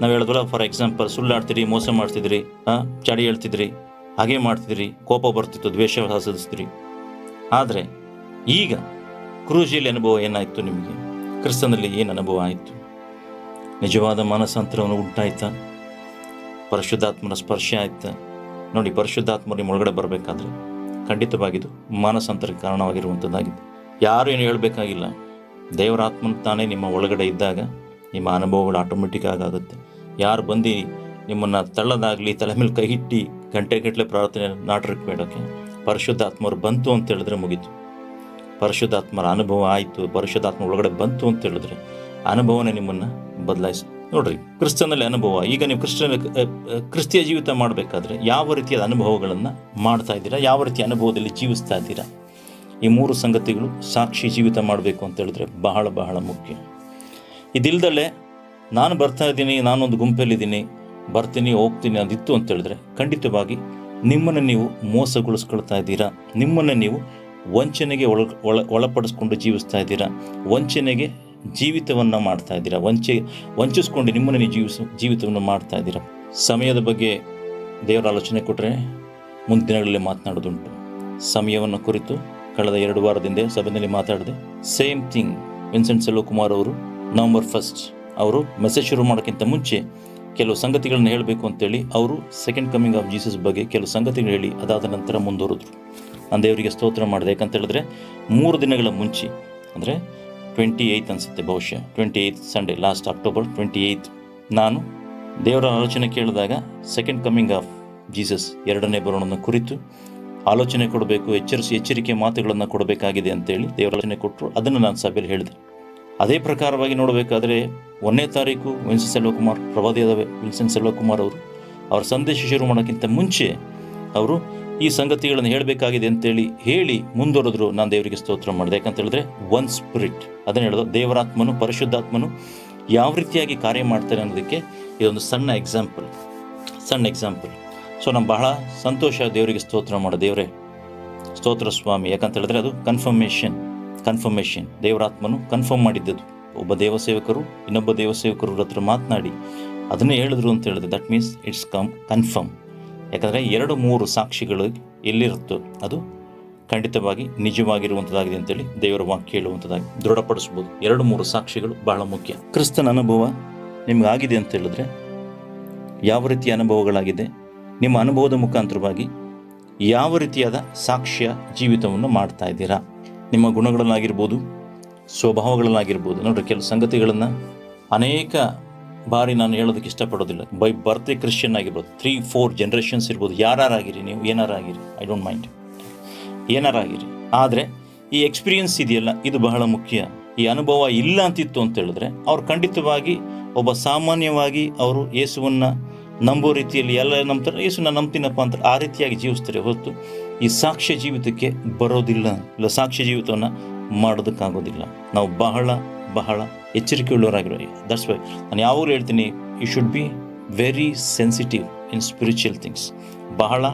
ನಾವು ಹೇಳಿದ್ವಲ್ಲ ಫಾರ್ ಎಕ್ಸಾಂಪಲ್ ಸುಳ್ಳಾಡ್ತೀರಿ, ಮೋಸ ಮಾಡ್ತಿದ್ರಿ ಚಾಡಿ ಹೇಳ್ತಿದ್ರಿ ಹಾಗೆ ಮಾಡ್ತಿದ್ರಿ ಕೋಪ ಬರ್ತಿತ್ತು, ದ್ವೇಷ ಸಾಧಿಸ್ತಿದ್ರಿ ಆದರೆ ಈಗ ಕ್ರೂಜಿಯಲ್ಲಿ ಅನುಭವ ಏನಾಯಿತು ನಿಮಗೆ? ಕ್ರಿಸ್ತನಲ್ಲಿ ಏನು ಅನುಭವ ಆಯಿತು? ನಿಜವಾದ ಮಾನಸಾಂತರವನ್ನು ಉಂಟಾಯ್ತ? ಪರಿಶುದ್ಧಾತ್ಮನ ಸ್ಪರ್ಶ ಆಯ್ತಾ? ನೋಡಿ ಪರಿಶುದ್ಧಾತ್ಮ ನಿಮ್ಮ ಒಳಗಡೆ ಬರಬೇಕಾದ್ರೆ ಖಂಡಿತವಾಗಿದ್ದು ಮಾನಸಾಂತರಕ್ಕೆ ಕಾರಣವಾಗಿರುವಂಥದ್ದಾಗಿದೆ ಯಾರು ಏನು ಹೇಳಬೇಕಾಗಿಲ್ಲ. ದೇವರಾತ್ಮನ ತಾನೇ ನಿಮ್ಮ ಒಳಗಡೆ ಇದ್ದಾಗ ನಿಮ್ಮ ಅನುಭವಗಳು ಆಟೋಮೆಟಿಕ್ ಆಗುತ್ತೆ ಯಾರು ಬಂದು ನಿಮ್ಮನ್ನು ತಳ್ಳದಾಗಲಿ, ತಲೆ ಮೇಲೆ ಕೈ ಇಟ್ಟು ಗಂಟೆಗಟ್ಟಲೆ ಪ್ರಾರ್ಥನೆ ನಾಟರಕ್ಕೆ ಬೇಡೋಕ್ಕೆ ಪರಿಶುದ್ಧಾತ್ಮರು ಬಂತು ಅಂತ ಹೇಳಿದ್ರೆ ಮುಗೀತು. ಪರಿಶುದ್ಧಾತ್ಮರ ಅನುಭವ ಆಯಿತು, ಪರಿಶುದ್ಧಾತ್ಮ ಒಳಗಡೆ ಬಂತು ಅಂತ ಹೇಳಿದ್ರೆ ಅನುಭವನೇ ನಿಮ್ಮನ್ನು ಬದಲಾಯಿಸಿ ನೋಡ್ರಿ, ಕ್ರಿಸ್ತನಲ್ಲಿ ಅನುಭವ, ಈಗ ನೀವು ಕ್ರಿಸ್ತನ ಕ್ರಿಸ್ತಿಯ ಜೀವಿತ ಮಾಡಬೇಕಾದ್ರೆ ಯಾವ ರೀತಿಯ ಅನುಭವಗಳನ್ನು ಮಾಡ್ತಾ ಇದ್ದೀರಾ, ಯಾವ ರೀತಿಯ ಅನುಭವದಲ್ಲಿ ಜೀವಿಸ್ತಾ ಇದ್ದೀರಾ? ಈ ಮೂರು ಸಂಗತಿಗಳು ಸಾಕ್ಷಿ ಜೀವಿತ ಮಾಡಬೇಕು ಅಂತ ಹೇಳಿದ್ರೆ ಬಹಳ ಬಹಳ ಮುಖ್ಯ. ಇದಿಲ್ದಲೆ ನಾನು ಬರ್ತಾ ಇದ್ದೀನಿ, ನಾನೊಂದು ಗುಂಪಲ್ಲಿದ್ದೀನಿ, ಬರ್ತೀನಿ, ಹೋಗ್ತೀನಿ ಅದಿತ್ತು ಅಂತ ಹೇಳಿದ್ರೆ, ಖಂಡಿತವಾಗಿ ನಿಮ್ಮನ್ನು ನೀವು ಮೋಸಗೊಳಿಸ್ಕೊಳ್ತಾ ಇದ್ದೀರಾ? ನಿಮ್ಮನ್ನು ನೀವು ವಂಚನೆಗೆ ಒಳ ಒಳ, ಒಳಪಡಿಸ್ಕೊಂಡು ಜೀವಿಸ್ತಾ ಇದ್ದೀರಾ? ವಂಚನೆಗೆ ಜೀವಿತವನ್ನು ಮಾಡ್ತಾ ಇದ್ದೀರಾ? ವಂಚೆ, ವಂಚಿಸ್ಕೊಂಡು ನಿಮ್ಮನ್ನು ನೀವು ಜೀವಿಸ, ಜೀವಿತವನ್ನು ಮಾಡ್ತಾ ಇದ್ದೀರಾ? ಸಮಯದ ಬಗ್ಗೆ ದೇವರ ಆಲೋಚನೆ ಕೊಟ್ಟರೆ ಮುಂದಿನ ದಿನಗಳಲ್ಲಿ ಮಾತನಾಡೋದುಂಟು ಸಮಯವನ್ನು ಕುರಿತು ಕಳೆದ ಎರಡು ವಾರದಿಂದ ಸಭೆಯಲ್ಲಿ ಮಾತಾಡಿದೆ. Same thing. ವಿನ್ಸೆಂಟ್ ಸೆಲ್ವಕುಮಾರ್ ಅವರು ನವಂಬರ್ ಫಸ್ಟ್ ಅವರು ಮೆಸೇಜ್ ಶುರು ಮಾಡೋಕ್ಕಿಂತ ಮುಂಚೆ ಕೆಲವು ಸಂಗತಿಗಳನ್ನ ಹೇಳಬೇಕು ಅಂತೇಳಿ ಅವರು ಸೆಕೆಂಡ್ ಕಮಿಂಗ್ ಆಫ್ ಜೀಸಸ್ ಬಗ್ಗೆ ಕೆಲವು ಸಂಗತಿಗಳು ಹೇಳಿ ಅದಾದ ನಂತರ ಮುಂದುವರಿದ್ರು. ನಾನು ದೇವರಿಗೆ ಸ್ತೋತ್ರ ಮಾಡಿದೆ. ಯಾಕಂತ ಹೇಳಿದ್ರೆ ಮೂರು ದಿನಗಳ ಮುಂಚೆ, ಅಂದರೆ ಟ್ವೆಂಟಿ ಏಯ್ತ್ ಅನಿಸುತ್ತೆ ಬಹುಶಃ. Twenty eight Sunday last October twenty eight ನಾನು ದೇವರ ಆಲೋಚನೆ ಕೇಳಿದಾಗ ಸೆಕೆಂಡ್ ಕಮಿಂಗ್ ಆಫ್ ಜೀಸಸ್ ಎರಡನೇ ಬರೋಣನ ಕುರಿತು ಆಲೋಚನೆ ಕೊಡಬೇಕು, ಎಚ್ಚರಿಸಿ ಎಚ್ಚರಿಕೆ ಮಾತುಗಳನ್ನು ಕೊಡಬೇಕಾಗಿದೆ ಅಂತೇಳಿ ದೇವರ ಆಲೋಚನೆ ಕೊಟ್ಟರು. ಅದನ್ನು ನಾನು ಸಭೆಯಲ್ಲಿ ಹೇಳಿದೆ. ಅದೇ ಪ್ರಕಾರವಾಗಿ ನೋಡಬೇಕಾದ್ರೆ ಒಂದನೇ ತಾರೀಕು ವಿನ್ಸನ್ ಸೆಲ್ವಕುಮಾರ್ ಪ್ರವಾದಿಯಾದ ವಿನ್ಸನ್ ಸೆಲ್ವಕುಮಾರ್ ಅವರು ಅವರ ಸಂದೇಶ ಶುರು ಮಾಡೋಕ್ಕಿಂತ ಮುಂಚೆ ಅವರು ಈ ಸಂಗತಿಗಳನ್ನು ಹೇಳಬೇಕಾಗಿದೆ ಅಂತೇಳಿ ಹೇಳಿ ಮುಂದುವರೆದ್ರು ನಾನು ದೇವರಿಗೆ ಸ್ತೋತ್ರ ಮಾಡಿದೆ. ಯಾಕಂತ ಹೇಳಿದ್ರೆ ಒನ್ ಸ್ಪಿರಿಟ್ ಅದನ್ನು ಹೇಳೋದು, ದೇವರಾತ್ಮನು, ಪರಿಶುದ್ಧಾತ್ಮನು ಯಾವ ರೀತಿಯಾಗಿ ಕಾರ್ಯ ಮಾಡ್ತಾರೆ ಅನ್ನೋದಕ್ಕೆ ಇದೊಂದು ಸಣ್ಣ ಎಕ್ಸಾಂಪಲ್ ಸಣ್ಣ ಎಕ್ಸಾಂಪಲ್ ಸೊ ನಮ್ಮ ಬಹಳ ಸಂತೋಷ ದೇವರಿಗೆ ಸ್ತೋತ್ರ ಮಾಡೋ ದೇವರೇ. ಸ್ತೋತ್ರ ಸ್ವಾಮಿ. ಯಾಕಂತ ಹೇಳಿದ್ರೆ ಅದು ಕನ್ಫರ್ಮೇಷನ್ ಕನ್ಫರ್ಮೇಷನ್ ದೇವರಾತ್ಮನು ಕನ್ಫರ್ಮ್ ಮಾಡಿದ್ದದು. ಒಬ್ಬ ದೇವಸೇವಕರು, ಇನ್ನೊಬ್ಬ ದೇವಸೇವಕರು ಹತ್ರ ಮಾತನಾಡಿ, ಅದನ್ನೇ ಹೇಳಿದ್ರು ಅಂತ ಹೇಳಿದ್ರೆ. That means it's come confirm ಯಾಕಂದರೆ ಎರಡು ಮೂರು ಸಾಕ್ಷಿಗಳು ಎಲ್ಲಿರುತ್ತೋ, ಅದು ಖಂಡಿತವಾಗಿ ನಿಜವಾಗಿರುವಂಥದ್ದಾಗಿದೆ ಅಂತೇಳಿ ದೇವರ ವಾಕ್ಯ ಹೇಳುವಂಥದ್ದಾಗಿ ದೃಢಪಡಿಸ್ಬೋದು. ಎರಡು ಮೂರು ಸಾಕ್ಷಿಗಳು ಬಹಳ ಮುಖ್ಯ. ಕ್ರಿಸ್ತನ ಅನುಭವ ನಿಮಗಾಗಿದೆ ಅಂತ ಹೇಳಿದ್ರೆ ಯಾವ ರೀತಿಯ ಅನುಭವಗಳಾಗಿದೆ? ನಿಮ್ಮ ಅನುಭವದ ಮುಖಾಂತರವಾಗಿ ಯಾವ ರೀತಿಯಾದ ಸಾಕ್ಷ್ಯ ಜೀವಿತವನ್ನು ಮಾಡ್ತಾ ಇದ್ದೀರಾ? ನಿಮ್ಮ ಗುಣಗಳನ್ನಾಗಿರ್ಬೋದು, ಸ್ವಭಾವಗಳನ್ನಾಗಿರ್ಬೋದು. ನೋಡ್ರಿ ಕೆಲವು ಸಂಗತಿಗಳನ್ನು ಅನೇಕ ಬಾರಿ ನಾನು ಹೇಳೋದಕ್ಕೆ ಇಷ್ಟಪಡೋದಿಲ್ಲ. ಬೈ ಬರ್ತ್ ಕ್ರಿಶ್ಚಿಯನ್ ಆಗಿರ್ಬೋದು. ತ್ರೀ ಫೋರ್ ಜನ್ರೇಷನ್ಸ್ ಇರ್ಬೋದು. ಯಾರಾಗಿರಿ ನೀವು? ಏನಾರಾಗಿರಿ? ಐ ಡೋಂಟ್ ಮೈಂಡ್ ಏನಾರಾಗಿರಿ? ಆದರೆ ಈ ಎಕ್ಸ್ಪೀರಿಯನ್ಸ್ ಇದೆಯಲ್ಲ, ಇದು ಬಹಳ ಮುಖ್ಯ. ಈ ಅನುಭವ ಇಲ್ಲ ಅಂತಿತ್ತು ಅಂತ ಹೇಳಿದ್ರೆ, ಅವ್ರು ಖಂಡಿತವಾಗಿ ಒಬ್ಬ ಸಾಮಾನ್ಯವಾಗಿ ಅವರು ಯೇಸುವನ್ನು ನಂಬೋ ರೀತಿಯಲ್ಲಿ ಎಲ್ಲ ನಂಬ್ತಾರೆ. ಯೇಸುನ ನಂಬ್ತೀನಪ್ಪ ಅಂತ ಆ ರೀತಿಯಾಗಿ ಜೀವಿಸ್ತಾರೆ ಹೊರತು ಈ ಸಾಕ್ಷ್ಯ ಜೀವಿತಕ್ಕೆ ಬರೋದಿಲ್ಲ. ಇಲ್ಲ, ಸಾಕ್ಷ್ಯ ಜೀವಿತವನ್ನು ಮಾಡೋದಕ್ಕಾಗೋದಿಲ್ಲ. ನಾವು ಬಹಳ ಬಹಳ ಎಚ್ಚರಿಕೆ ಉಳ್ಳವರಾಗಿರೋ ದಟ್ಸ್ ವೈ ನಾನು ಯಾವಾಗಲೂ ಹೇಳ್ತೀನಿ you should be very sensitive in spiritual things ಬಹಳ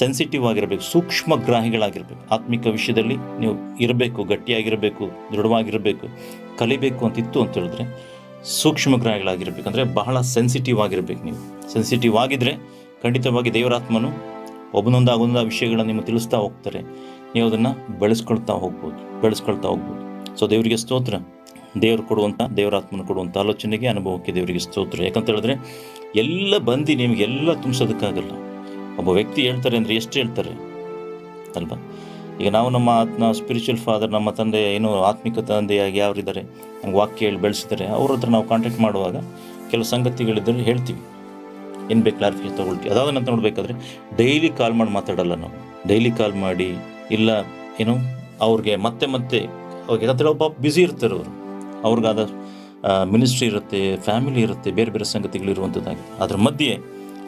ಸೆನ್ಸಿಟಿವ್ ಆಗಿರಬೇಕು, ಸೂಕ್ಷ್ಮ ಗ್ರಾಹಿಗಳಾಗಿರಬೇಕು. ಆತ್ಮಿಕ ವಿಷಯದಲ್ಲಿ ನೀವು ಇರಬೇಕು, ಗಟ್ಟಿಯಾಗಿರಬೇಕು, ದೃಢವಾಗಿರಬೇಕು, ಕಲಿಬೇಕು ಅಂತಿತ್ತು ಅಂತ ಹೇಳಿದ್ರೆ ಸೂಕ್ಷ್ಮ ಗ್ರಾಹಿಗಳಾಗಿರಬೇಕು. ಅಂದರೆ ಬಹಳ ಸೆನ್ಸಿಟಿವ್ ಆಗಿರಬೇಕು ನೀವು. ಸೆನ್ಸಿಟಿವ್ ಆಗಿದ್ದರೆ ಖಂಡಿತವಾಗಿ ದೇವರಾತ್ಮನು ಒಬ್ಬನೊಂದಾಗೊಂದ ವಿಷಯಗಳನ್ನು ನಿಮಗೆ ತಿಳಿಸ್ತಾ ಹೋಗ್ತಾರೆ. ನೀವು ಅದನ್ನು ಬೆಳೆಸ್ಕೊಳ್ತಾ ಹೋಗ್ಬೋದು ಬೆಳೆಸ್ಕೊಳ್ತಾ ಹೋಗ್ಬೋದು. ಸೊ ದೇವರಿಗೆ ಸ್ತೋತ್ರ. ದೇವರು ಕೊಡುವಂಥ ದೇವರಾತ್ಮನ ಕೊಡುವಂಥ ಆಲೋಚನೆಗೆ, ಅನುಭವಕ್ಕೆ ದೇವರಿಗೆ ಸ್ತೋತ್ರ. ಯಾಕಂತ ಹೇಳಿದ್ರೆ, ಎಲ್ಲ ಬಂದು ನಿಮಗೆಲ್ಲ ತುಂಬಿಸೋದಕ್ಕಾಗಲ್ಲ. ಒಬ್ಬ ವ್ಯಕ್ತಿ ಹೇಳ್ತಾರೆ ಅಂದರೆ ಎಷ್ಟು ಹೇಳ್ತಾರೆ? ಅಲ್ವಾ? ಈಗ ನಾವು ನಮ್ಮ ಆತ್ಮ ಸ್ಪಿರಿಚುವಲ್ ಫಾದರ್ ನಮ್ಮ ತಂದೆ, ಏನು ಆತ್ಮಿಕ ತಂದೆಯಾಗಿ ಯಾರಿದ್ದಾರೆ ನಮ್ಗೆ ವಾಕ್ಯ ಹೇಳಿ ಬೆಳೆಸಿದ್ದಾರೆ. ಅವ್ರ ಹತ್ರ ನಾವು ಕಾಂಟ್ಯಾಕ್ಟ್ ಮಾಡುವಾಗ ಕೆಲವು ಸಂಗತಿಗಳಿದ್ದರೆ ಹೇಳ್ತೀವಿ. ಏನು ಬೇಕು ಕ್ಲಾರಿಫಿಕೇಶನ್ ತೊಗೊಳ್ತೀವಿ. ಅದಾದ ನಂತರ ನೋಡಬೇಕಾದ್ರೆ ಡೈಲಿ ಕಾಲ್ ಮಾಡಿ ಮಾತಾಡಲ್ಲ ನಾವು. ಡೈಲಿ ಕಾಲ್ ಮಾಡಿ ಇಲ್ಲ, ಏನು, ಅವ್ರಿಗೆ ಮತ್ತೆ ಮತ್ತೆ ಅವ್ರಿಗೆ ಯಾಕಂದರೆ ಒಬ್ಬ ಬ್ಯುಸಿ ಇರ್ತಾರೆ ಅವರು. ಅವ್ರಿಗಾದ ಮಿನಿಸ್ಟ್ರಿ ಇರುತ್ತೆ ಫ್ಯಾಮಿಲಿ ಇರುತ್ತೆ, ಬೇರೆ ಬೇರೆ ಸಂಗತಿಗಳು ಇರುವಂಥದ್ದಾಗಿ ಅದ್ರ ಮಧ್ಯೆ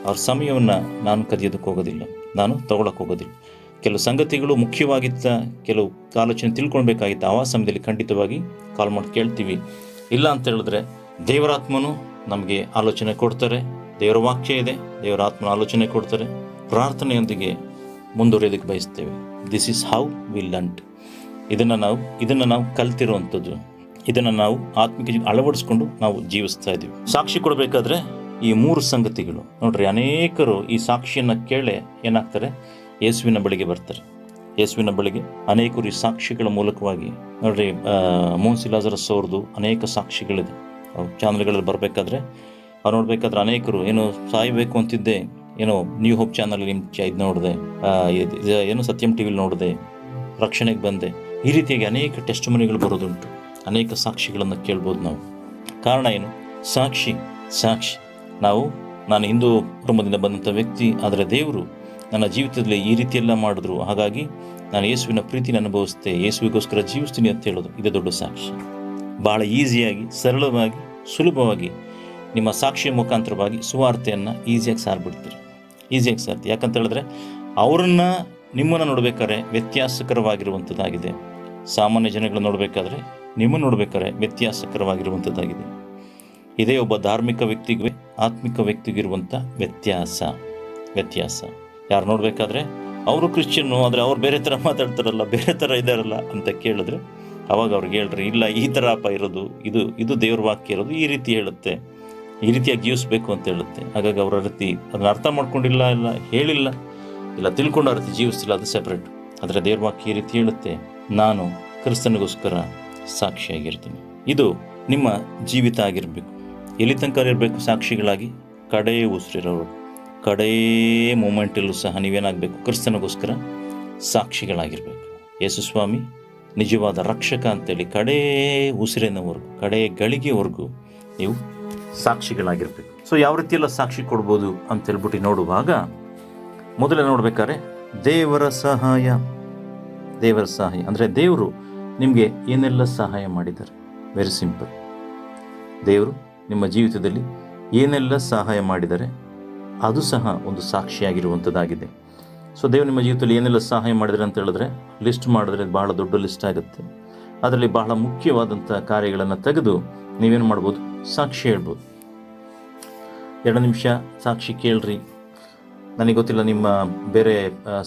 ಅವ್ರ ಸಮಯವನ್ನು ನಾನು ಕದಿಯೋದಕ್ಕೆ ಹೋಗೋದಿಲ್ಲ. ನಾನು ತಗೊಳಕ್ಕೆ ಹೋಗೋದಿಲ್ಲ. ಕೆಲವು ಸಂಗತಿಗಳು ಮುಖ್ಯವಾಗಿತ್ತ ಕೆಲವು ಆಲೋಚನೆ ತಿಳ್ಕೊಳ್ಬೇಕಾಗಿತ್ತು ಆ ಸಮಯದಲ್ಲಿ ಖಂಡಿತವಾಗಿ ಕಾಲ್ ಮಾಡಿ ಕೇಳ್ತೀವಿ. ಇಲ್ಲ ಅಂತ ಹೇಳಿದ್ರೆ ದೇವರಾತ್ಮನು ನಮಗೆ ಆಲೋಚನೆ ಕೊಡ್ತಾರೆ. ದೇವರ ವಾಕ್ಯ ಇದೆ, ದೇವರ ಆತ್ಮನ ಆಲೋಚನೆ ಕೊಡ್ತಾರೆ, ಪ್ರಾರ್ಥನೆಯೊಂದಿಗೆ ಮುಂದುವರಿಯೋದಕ್ಕೆ ಬಯಸ್ತೇವೆ this is how we learnt ಇದನ್ನು ನಾವು ಇದನ್ನು ನಾವು ಕಲ್ತಿರುವಂಥದ್ದು. ಇದನ್ನು ನಾವು ಆತ್ಮಿಕ ಅಳವಡಿಸ್ಕೊಂಡು ನಾವು ಜೀವಿಸ್ತಾ ಇದ್ದೀವಿ. ಸಾಕ್ಷಿ ಕೊಡಬೇಕಾದ್ರೆ ಈ ಮೂರು ಸಂಗತಿಗಳು. ನೋಡ್ರಿ, ಅನೇಕರು ಈ ಸಾಕ್ಷಿಯನ್ನು ಕೇಳೆ ಏನಾಗ್ತಾರೆ? ಯೇಸುವಿನ ಬಳಿಗೆ ಬರ್ತಾರೆ. ಯೇಸುವಿನ ಬಳಿಗೆ ಅನೇಕರು ಈ ಸಾಕ್ಷಿಗಳ ಮೂಲಕವಾಗಿ, ನೋಡ್ರಿ ಮೋಹನ್ ಸಿಲಾಜರಸ್ ಅವ್ರದ್ದು ಅನೇಕ ಸಾಕ್ಷಿಗಳಿದೆ. ಚಾನಲ್ಗಳಲ್ಲಿ ಬರಬೇಕಾದ್ರೆ ಅವ್ರು ನೋಡ್ಬೇಕಾದ್ರೆ ಅನೇಕರು, ಏನು ಸಾಯಬೇಕು ಅಂತಿದ್ದೆ. ಏನೋ ನ್ಯೂ ಹೋಪ್ ಚಾನಲ್ ನಿಮ್ಮ ಇದು ನೋಡಿದೆ. ಏನು ಸತ್ಯಂ ಟಿ ವಿಲಿ ನೋಡಿದೆ. ರಕ್ಷಣೆಗೆ ಬಂದೆ. ಈ ರೀತಿಯಾಗಿ ಅನೇಕ ಟೆಸ್ಟ್ ಮನಿಗಳು ಬರೋದುಂಟು ಅನೇಕ ಸಾಕ್ಷಿಗಳನ್ನು ಕೇಳ್ಬೋದು ನಾವು. ಕಾರಣ ಏನು? ಸಾಕ್ಷಿ ಸಾಕ್ಷಿ. ನಾವು, ನಾನು ಹಿಂದೂ ಕುಟುಂಬದಿಂದ ಬಂದಂಥ ವ್ಯಕ್ತಿ, ಆದರೆ ದೇವರು ನನ್ನ ಜೀವಿತದಲ್ಲಿ ಈ ರೀತಿಯೆಲ್ಲ ಮಾಡಿದ್ರು. ಹಾಗಾಗಿ ನಾನು ಯೇಸುವಿನ ಪ್ರೀತಿನ ಅನುಭವಿಸ್ತೆ ಯೇಸುವಿಗೋಸ್ಕರ ಜೀವಿಸ್ತೀನಿ ಅಂತ ಹೇಳೋದು. ಇದು ದೊಡ್ಡ ಸಾಕ್ಷಿ. ಭಾಳ ಈಸಿಯಾಗಿ, ಸರಳವಾಗಿ, ಸುಲಭವಾಗಿ ನಿಮ್ಮ ಸಾಕ್ಷಿಯ ಮುಖಾಂತರವಾಗಿ ಸುವಾರ್ತೆಯನ್ನು ಈಸಿಯಾಗಿ ಸಾರ್ಬಿಡ್ತೀರಿ. ಈಸಿಯಾಗಿ ಸಾರ್ತಿ ಯಾಕಂತ ಹೇಳಿದ್ರೆ, ಅವರನ್ನು ನಿಮ್ಮನ್ನು ನೋಡಬೇಕಾದ್ರೆ ವ್ಯತ್ಯಾಸಕರವಾಗಿರುವಂಥದ್ದಾಗಿದೆ ಸಾಮಾನ್ಯ ಜನಗಳು ನೋಡಬೇಕಾದ್ರೆ ನಿಮ್ಮನ್ನು ನೋಡಬೇಕಾದ್ರೆ ವ್ಯತ್ಯಾಸಕರವಾಗಿರುವಂಥದ್ದಾಗಿದೆ ಇದೇ ಒಬ್ಬ ಧಾರ್ಮಿಕ ವ್ಯಕ್ತಿಗೂ ಆತ್ಮಿಕ ವ್ಯಕ್ತಿಗಿರುವಂಥ ವ್ಯತ್ಯಾಸ. ವ್ಯತ್ಯಾಸ. ಯಾರು ನೋಡಬೇಕಾದ್ರೆ, ಅವರು ಕ್ರಿಶ್ಚಿಯನ್ನು ಆದರೆ ಅವ್ರು ಬೇರೆ ಥರ ಮಾತಾಡ್ತಾರಲ್ಲ, ಬೇರೆ ಥರ ಇದ್ದಾರಲ್ಲ ಅಂತ ಕೇಳಿದ್ರೆ, ಅವಾಗ ಅವ್ರಿಗೆ ಹೇಳ್ರಿ, ಇಲ್ಲ ಈ ಥರ ಅಪ್ಪ ಇರೋದು, ಇದು ಇದು ದೇವ್ರ ವಾಕ್ಯ ಇರೋದು ಈ ರೀತಿ ಹೇಳುತ್ತೆ. ಈ ರೀತಿಯಾಗಿ ಜೀವಿಸಬೇಕು ಅಂತ ಹೇಳುತ್ತೆ. ಹಾಗಾಗಿ ಅವರ ರೀತಿ ಅದನ್ನ ಅರ್ಥ ಮಾಡ್ಕೊಂಡಿಲ್ಲ, ಇಲ್ಲ ಹೇಳಿಲ್ಲ, ಇಲ್ಲ ತಿಳ್ಕೊಂಡು ಆ ರೀತಿ ಜೀವಿಸ್ತಿಲ್ಲ, ಅದು ಸೆಪ್ರೇಟ್ ಆದರೆ ದೇವ್ರ ಈ ರೀತಿ ಹೇಳುತ್ತೆ, ನಾನು ಕ್ರಿಸ್ತನಿಗೋಸ್ಕರ ಸಾಕ್ಷಿಯಾಗಿರ್ತೀನಿ. ಇದು ನಿಮ್ಮ ಜೀವಿತ ಆಗಿರಬೇಕು. ಎಲ್ಲಿ ತನಕ ಇರಬೇಕು ಸಾಕ್ಷಿಗಳಾಗಿ, ಕಡೇ ಉಸಿರಿರೋರು. ಕಡೇ ಮೂಮೆಂಟಲ್ಲೂ ಸಹ ನೀವೇನಾಗಬೇಕು, ಕ್ರಿಸ್ತನಿಗೋಸ್ಕರ ಸಾಕ್ಷಿಗಳಾಗಿರಬೇಕು. ಯೇಸು ಸ್ವಾಮಿ ನಿಜವಾದ ರಕ್ಷಕ ಅಂತೇಳಿ ಕಡೇ ಉಸಿರಿನವರೆಗೂ, ಕಡೇ ಗಳಿಗೆವರೆಗೂ ನೀವು ಸಾಕ್ಷಿಗಳಾಗಿರ್ಬೇಕು. ಸೊ ಯಾವ ರೀತಿಯೆಲ್ಲ ಸಾಕ್ಷಿ ಕೊಡ್ಬೋದು ಅಂತ ಹೇಳ್ಬಿಟ್ಟು ನೋಡುವಾಗ, ಮೊದಲೇ ನೋಡ್ಬೇಕಾದ್ರೆ, ದೇವರ ಸಹಾಯ ದೇವರ ಸಹಾಯ. ಅಂದರೆ ದೇವರು ನಿಮಗೆ ಏನೆಲ್ಲ ಸಹಾಯ ಮಾಡಿದ್ದಾರೆ? ವೆರಿ ಸಿಂಪಲ್ ದೇವರು ನಿಮ್ಮ ಜೀವಿತದಲ್ಲಿ ಏನೆಲ್ಲ ಸಹಾಯ ಮಾಡಿದರೆ ಅದು ಸಹ ಒಂದು ಸಾಕ್ಷಿಯಾಗಿರುವಂಥದ್ದಾಗಿದೆ. ಸೊ ದೇವರು ನಿಮ್ಮ ಜೀವಿತದಲ್ಲಿ ಏನೆಲ್ಲ ಸಹಾಯ ಮಾಡಿದರೆ ಅಂತ ಹೇಳಿದ್ರೆ, ಲಿಸ್ಟ್ ಮಾಡಿದ್ರೆ ಬಹಳ ದೊಡ್ಡ ಲಿಸ್ಟ್ ಆಗುತ್ತೆ. ಅದರಲ್ಲಿ ಬಹಳ ಮುಖ್ಯವಾದಂಥ ಕಾರ್ಯಗಳನ್ನು ತೆಗೆದು ನೀವೇನು ಮಾಡ್ಬೋದು? ಸಾಕ್ಷಿ ಹೇಳ್ಬೋದು. ಎರಡು ನಿಮಿಷ ಸಾಕ್ಷಿ ಕೇಳ್ರಿ. ನನಗೆ ಗೊತ್ತಿಲ್ಲ ನಿಮ್ಮ ಬೇರೆ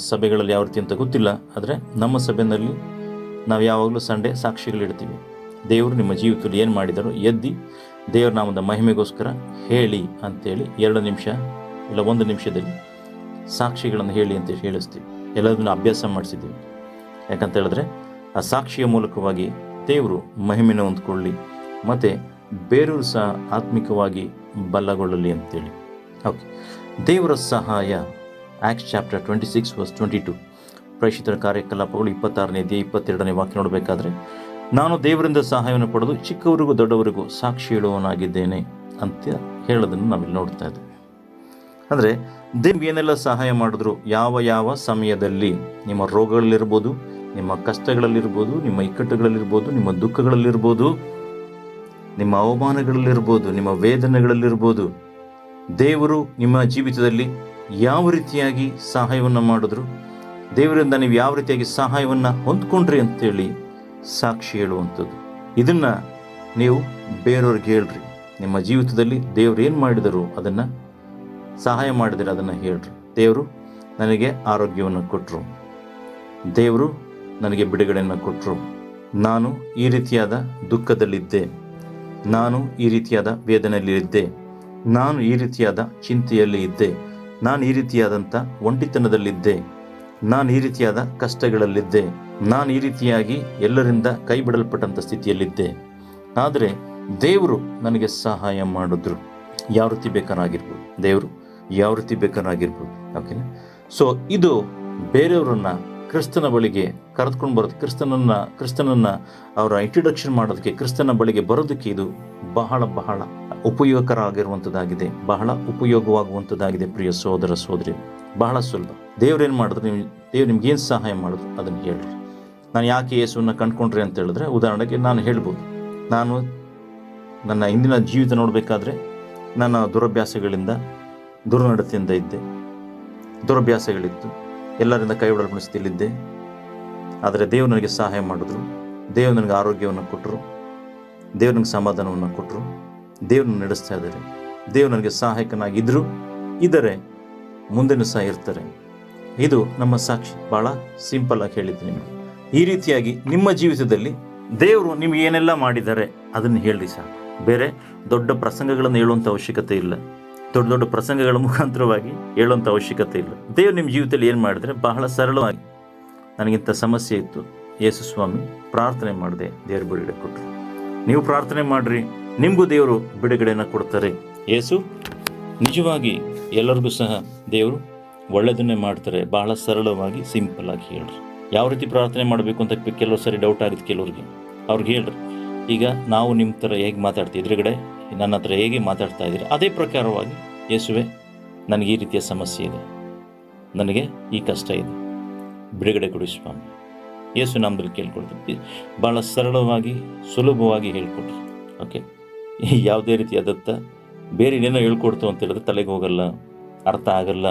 ಸಭೆಗಳಲ್ಲಿ ಯಾವ ರೀತಿ ಅಂತ ಗೊತ್ತಿಲ್ಲ, ಆದರೆ ನಮ್ಮ ಸಭೆಯಲ್ಲಿ ನಾವು ಯಾವಾಗಲೂ ಸಂಡೇ ಸಾಕ್ಷಿಗಳಿಡ್ತೀವಿ ದೇವರು ನಿಮ್ಮ ಜೀವಿತದಲ್ಲಿ ಏನು ಮಾಡಿದರು ಎದ್ದಿ ದೇವರ ನಾಮದ ಮಹಿಮೆಗೋಸ್ಕರ ಹೇಳಿ ಅಂತೇಳಿ ಎರಡು ನಿಮಿಷ ಇಲ್ಲ ಒಂದು ನಿಮಿಷದಲ್ಲಿ ಸಾಕ್ಷಿಗಳನ್ನು ಹೇಳಿ ಅಂತ ಹೇಳಿಸ್ತೀವಿ. ಎಲ್ಲದನ್ನು ಅಭ್ಯಾಸ ಮಾಡಿಸಿದ್ದೀವಿ. ಯಾಕಂತ ಹೇಳಿದ್ರೆ ಆ ಸಾಕ್ಷಿಯ ಮೂಲಕವಾಗಿ ದೇವರು ಮಹಿಮೆನ ಹೊಂದ್ಕೊಳ್ಳಿ. ಮತ್ತು ಬೇರೆಯವರು ಸಹ ಆತ್ಮಿಕವಾಗಿ ಬಲ್ಲಗೊಳ್ಳಲಿ ಅಂತೇಳಿ. ಓಕೆ ದೇವರ ಸಹಾಯ Acts chapter twenty six verse twenty two ಪ್ರೇಷಿತರ ಕಾರ್ಯಕಲಾಪಗಳು ಇಪ್ಪತ್ತಾರನೇ ದೇ ಇಪ್ಪತ್ತೆರಡನೇ ವಾಕ್ಯ ನೋಡಬೇಕಾದ್ರೆ, ನಾನು ದೇವರಿಂದ ಸಹಾಯವನ್ನು ಪಡೆದು ಚಿಕ್ಕವರಿಗೂ ದೊಡ್ಡವರಿಗೂ ಸಾಕ್ಷಿ ಹೇಳುವವನಾಗಿದ್ದೇನೆ ಅಂತ ಹೇಳೋದನ್ನು ನಾವಿಲ್ಲಿ ನೋಡ್ತಾ ಇದ್ದೇವೆ. ಅಂದರೆ ದೇವ್ ಏನೆಲ್ಲ ಸಹಾಯ ಮಾಡಿದ್ರು, ಯಾವ ಯಾವ ಸಮಯದಲ್ಲಿ? ನಿಮ್ಮ ರೋಗಗಳಲ್ಲಿರ್ಬೋದು, ನಿಮ್ಮ ಕಷ್ಟಗಳಲ್ಲಿರ್ಬೋದು, ನಿಮ್ಮ ಇಕ್ಕಟ್ಟುಗಳಲ್ಲಿರ್ಬೋದು, ನಿಮ್ಮ ದುಃಖಗಳಲ್ಲಿರ್ಬೋದು ನಿಮ್ಮ ಅವಮಾನಗಳಲ್ಲಿರ್ಬೋದು, ನಿಮ್ಮ ವೇದನೆಗಳಲ್ಲಿರ್ಬೋದು, ದೇವರು ನಿಮ್ಮ ಜೀವಿತದಲ್ಲಿ ಯಾವ ರೀತಿಯಾಗಿ ಸಹಾಯವನ್ನು ಮಾಡಿದ್ರು? ದೇವರಿಂದ ನೀವು ಯಾವ ರೀತಿಯಾಗಿ ಸಹಾಯವನ್ನು ಹೊಂದ್ಕೊಂಡ್ರಿ ಅಂತೇಳಿ ಸಾಕ್ಷಿ ಹೇಳುವಂಥದ್ದು. ಇದನ್ನು ನೀವು ಬೇರೆಯವ್ರಿಗೆ ಹೇಳ್ರಿ. ನಿಮ್ಮ ಜೀವಿತದಲ್ಲಿ ದೇವ್ರು ಏನು ಮಾಡಿದರು ಅದನ್ನು ಸಹಾಯ ಮಾಡಿದರೆ ಅದನ್ನು ಹೇಳ್ರಿ. ದೇವರು ನನಗೆ ಆರೋಗ್ಯವನ್ನು ಕೊಟ್ಟರು ದೇವರು ನನಗೆ ಬಿಡುಗಡೆಯನ್ನು ಕೊಟ್ಟರು ನಾನು ಈ ರೀತಿಯಾದ ದುಃಖದಲ್ಲಿದ್ದೆ. ನಾನು ಈ ರೀತಿಯಾದ ವೇದನೆಯಲ್ಲಿದ್ದೆ ನಾನು ಈ ರೀತಿಯಾದ ಚಿಂತೆಯಲ್ಲಿ ಇದ್ದೆ. ನಾನು ಈ ರೀತಿಯಾದಂಥ ಒಂಟಿತನದಲ್ಲಿದ್ದೆ. ನಾನು ಈ ರೀತಿಯಾದ ಕಷ್ಟಗಳಲ್ಲಿದ್ದೆ. ನಾನು ಈ ರೀತಿಯಾಗಿ ಎಲ್ಲರಿಂದ ಕೈ ಬಿಡಲ್ಪಟ್ಟಂಥ ಸ್ಥಿತಿಯಲ್ಲಿದ್ದೆ. ಆದರೆ ದೇವರು ನನಗೆ ಸಹಾಯ ಮಾಡಿದ್ರು. ಯಾವ ರೀತಿ ಬೇಕಾರಾಗಿರ್ಬೋದು? ದೇವರು ಯಾವ ರೀತಿ ಬೇಕಾರಾಗಿರ್ಬೋದು? ಓಕೆನಾ ಸೊ ಇದು ಬೇರೆಯವರನ್ನ ಕ್ರಿಸ್ತನ ಬಳಿಗೆ ಕರೆದುಕೊಂಡು ಬರೋದು, ಕ್ರಿಸ್ತನನ್ನು ಕ್ರಿಸ್ತನನ್ನು ಅವರ ಇಂಟ್ರಡಕ್ಷನ್ ಮಾಡೋದಕ್ಕೆ, ಕ್ರಿಸ್ತನ ಬಳಿಗೆ ಬರೋದಕ್ಕೆ ಇದು ಬಹಳ ಬಹಳ ಉಪಯೋಗಕರ ಆಗಿರುವಂಥದ್ದಾಗಿದೆ ಬಹಳ ಉಪಯೋಗವಾಗುವಂಥದ್ದಾಗಿದೆ ಪ್ರಿಯ ಸಹೋದರ ಸಹೋದರಿ ಬಹಳ ಸುಲಭ. ದೇವ್ರೇನು ಮಾಡಿದ್ರು? ನೀವು, ದೇವ್ರು ನಿಮ್ಗೇನು ಸಹಾಯ ಮಾಡಿದ್ರು? ಅದನ್ನು ಹೇಳಿ ನಾನು ಯಾಕೆ ಯೇಸುವನ್ನು ಕಂಡುಕೊಂಡ್ರಿ ಅಂತ ಹೇಳಿದ್ರೆ, ಉದಾಹರಣೆಗೆ ನಾನು ಹೇಳ್ಬೋದು. ನಾನು ನನ್ನ ಇಂದಿನ ಜೀವಿತ ನೋಡಬೇಕಾದ್ರೆ, ನನ್ನ ದುರಭ್ಯಾಸಗಳಿಂದ, ದುರ್ನಡತೆಯಿಂದ ಇದ್ದೆ. ದುರಭ್ಯಾಸಗಳಿತ್ತು. ಎಲ್ಲರಿಂದ ಕೈ ಬಿಡಲ್ಪಡ ಸ್ಥಿತಿಯಲ್ಲಿದ್ದೆ ಆದರೆ ದೇವರು ನನಗೆ ಸಹಾಯ ಮಾಡಿದ್ರು. ದೇವರು ನನಗೆ ಆರೋಗ್ಯವನ್ನು ಕೊಟ್ಟರು. ದೇವ್ರು ನನಗೆ ಸಮಾಧಾನವನ್ನು ಕೊಟ್ಟರು. ದೇವ್ರನ್ನ ನಡೆಸ್ತಾ ಇದ್ದಾರೆ. ದೇವ್ರು ನನಗೆ ಸಹಾಯಕನಾಗಿದ್ದರು. ಇದ್ದರೆ ಮುಂದೆನೂ ಸಹ ಇರ್ತಾರೆ. ಇದು ನಮ್ಮ ಸಾಕ್ಷಿ. ಭಾಳ ಸಿಂಪಲ್ ಆಗಿ ಹೇಳಿದ್ದೀನಿ ನಿಮಗೆ. ಈ ರೀತಿಯಾಗಿ ನಿಮ್ಮ ಜೀವಿತದಲ್ಲಿ ದೇವರು ನಿಮ್ಗೆ ಏನೆಲ್ಲ ಮಾಡಿದ್ದಾರೆ ಅದನ್ನು ಹೇಳಿ ಸಾಕು ಬೇರೆ ದೊಡ್ಡ ಪ್ರಸಂಗಗಳನ್ನು ಹೇಳುವಂಥ ಅವಶ್ಯಕತೆ ಇಲ್ಲ. ದೊಡ್ಡ ದೊಡ್ಡ ಪ್ರಸಂಗಗಳ ಮುಖಾಂತರವಾಗಿ ಹೇಳುವಂಥ ಅವಶ್ಯಕತೆ ಇಲ್ಲ. ದೇವ್ರು ನಿಮ್ಮ ಜೀವಿತದಲ್ಲಿ ಏನು ಮಾಡಿದ್ರೆ ಬಹಳ ಸರಳವಾಗಿ ನನಗಿಂತ ಸಮಸ್ಯೆ ಇತ್ತು. ಯೇಸು ಸ್ವಾಮಿ, ಪ್ರಾರ್ಥನೆ ಮಾಡಿದೆ ದೇವರು ಬಿಡುಗಡೆ ಕೊಟ್ಟರು. ನೀವು ಪ್ರಾರ್ಥನೆ ಮಾಡಿರಿ, ನಿಮಗೂ ದೇವರು ಬಿಡುಗಡೆಯನ್ನು ಕೊಡ್ತಾರೆ. ಯೇಸು, ನಿಜವಾಗಿ ಎಲ್ಲರಿಗೂ ಸಹ ದೇವರು ಒಳ್ಳೆಯದನ್ನೇ ಮಾಡ್ತಾರೆ. ಬಹಳ ಸರಳವಾಗಿ, ಸಿಂಪಲ್ ಆಗಿ ಹೇಳ್ರಿ. ಯಾವ ರೀತಿ ಪ್ರಾರ್ಥನೆ ಮಾಡಬೇಕು ಅಂತ ಕೆಲವು ಸರಿ ಡೌಟ್ ಆಗುತ್ತೆ ಕೆಲವ್ರಿಗೆ. ಅವ್ರಿಗೆ ಹೇಳ್ರಿ. ಈಗ ನಾವು ನಿಮ್ಮ ಥರ ಹೇಗೆ ಮಾತಾಡ್ತೀವಿ? ಎದುರುಗಡೆ ನನ್ನ ಹತ್ರ ಹೇಗೆ ಮಾತಾಡ್ತಾ ಇದ್ದೀರಿ? ಅದೇ ಪ್ರಕಾರವಾಗಿ ಯೇಸುವೆ, ನನಗೆ ಈ ರೀತಿಯ ಸಮಸ್ಯೆ ಇದೆ. ನನಗೆ ಈ ಕಷ್ಟ ಇದೆ. ಬಿಡುಗಡೆ ಕೊಡಿ ಸ್ವಾಮಿ. ಯೇಸು ನಾಮದಲ್ಲಿ ಕೇಳ್ಕೊಳ್ತೀವಿ ಭಾಳ ಸರಳವಾಗಿ, ಸುಲಭವಾಗಿ ಹೇಳ್ಕೊಡ್ರಿ ಓಕೆ? ಯಾವುದೇ ರೀತಿಯಾದತ್ತ ಬೇರೆ ಏನೇನೋ ಹೇಳ್ಕೊಡ್ತು ಅಂತ ಹೇಳಿದ್ರೆ ತಲೆಗೆ ಹೋಗಲ್ಲ, ಅರ್ಥ ಆಗಲ್ಲ.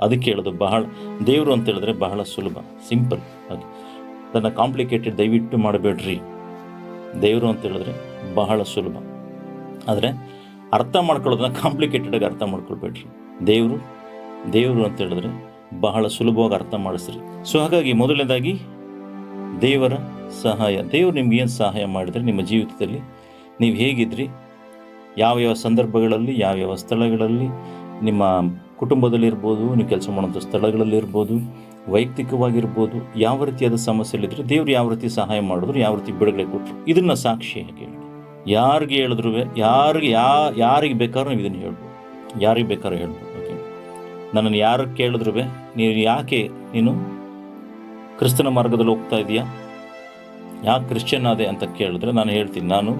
ಅದಕ್ಕೆ ಹೇಳೋದು ಬಹಳ, ದೇವರು ಅಂತ ಹೇಳಿದ್ರೆ ಬಹಳ ಸುಲಭ, ಸಿಂಪಲ್. ಓಕೆ? ಅದನ್ನು ಕಾಂಪ್ಲಿಕೇಟೆಡ್ ದಯವಿಟ್ಟು ಮಾಡಬೇಡ್ರಿ. ದೇವರು ಅಂತ ಹೇಳಿದ್ರೆ ಬಹಳ ಸುಲಭ. ಆದರೆ ಅರ್ಥ ಮಾಡ್ಕೊಳ್ಳೋದನ್ನ ಕಾಂಪ್ಲಿಕೇಟೆಡಾಗಿ ಅರ್ಥ ಮಾಡ್ಕೊಳ್ಬೇಡ್ರಿ. ದೇವರು ದೇವರು ಅಂತ ಹೇಳಿದ್ರೆ ಬಹಳ ಸುಲಭವಾಗಿ ಅರ್ಥ ಮಾಡಿಸ್ರಿ. ಸೊ ಹಾಗಾಗಿ ಮೊದಲನೇದಾಗಿ ದೇವರ ಸಹಾಯ, ದೇವರು ನಿಮ್ಗೆ ಏನು ಸಹಾಯ ಮಾಡಿದರೆ ನಿಮ್ಮ ಜೀವಿತದಲ್ಲಿ ನೀವು ಹೇಗಿದ್ರಿ ಯಾವ ಯಾವ ಸಂದರ್ಭಗಳಲ್ಲಿ ಯಾವ ಯಾವ ಸ್ಥಳಗಳಲ್ಲಿ, ನಿಮ್ಮ ಕುಟುಂಬದಲ್ಲಿರ್ಬೋದು, ನೀವು ಕೆಲಸ ಮಾಡುವಂಥ ಸ್ಥಳಗಳಲ್ಲಿರ್ಬೋದು, ವೈಯಕ್ತಿಕವಾಗಿರ್ಬೋದು, ಯಾವ ರೀತಿಯಾದ ಸಮಸ್ಯೆಗಳಿದ್ರೆ ದೇವ್ರು ಯಾವ ರೀತಿ ಸಹಾಯ ಮಾಡಿದ್ರು, ಯಾವ ರೀತಿ ಬಿಡುಗಡೆ ಕೊಟ್ಟರು ಇದನ್ನು ಸಾಕ್ಷಿಯಾಗಿ ಹೇಳಿ. ಯಾರಿಗೆ ಹೇಳಿದ್ರು ಯಾರಿಗೆ ಯಾ ಯಾರಿಗೆ ಬೇಕಾದ್ರೂ ನೀವು ಇದನ್ನು ಹೇಳ್ಬೋದು. ಯಾರಿಗೆ ಬೇಕಾದ್ರೂ ಹೇಳ್ಬೋದು ಓಕೆ ನನ್ನನ್ನು ಯಾರು ಕೇಳಿದ್ರು ನೀನು ಯಾಕೆ ನೀನು ಕ್ರಿಸ್ತನ ಮಾರ್ಗದಲ್ಲಿ ಹೋಗ್ತಾ ಇದೆಯಾ? ಯಾಕೆ ಕ್ರಿಶ್ಚಿಯನ್ ಆದೆ ಅಂತ ಕೇಳಿದ್ರೆ ನಾನು ಹೇಳ್ತೀನಿ. ನಾನು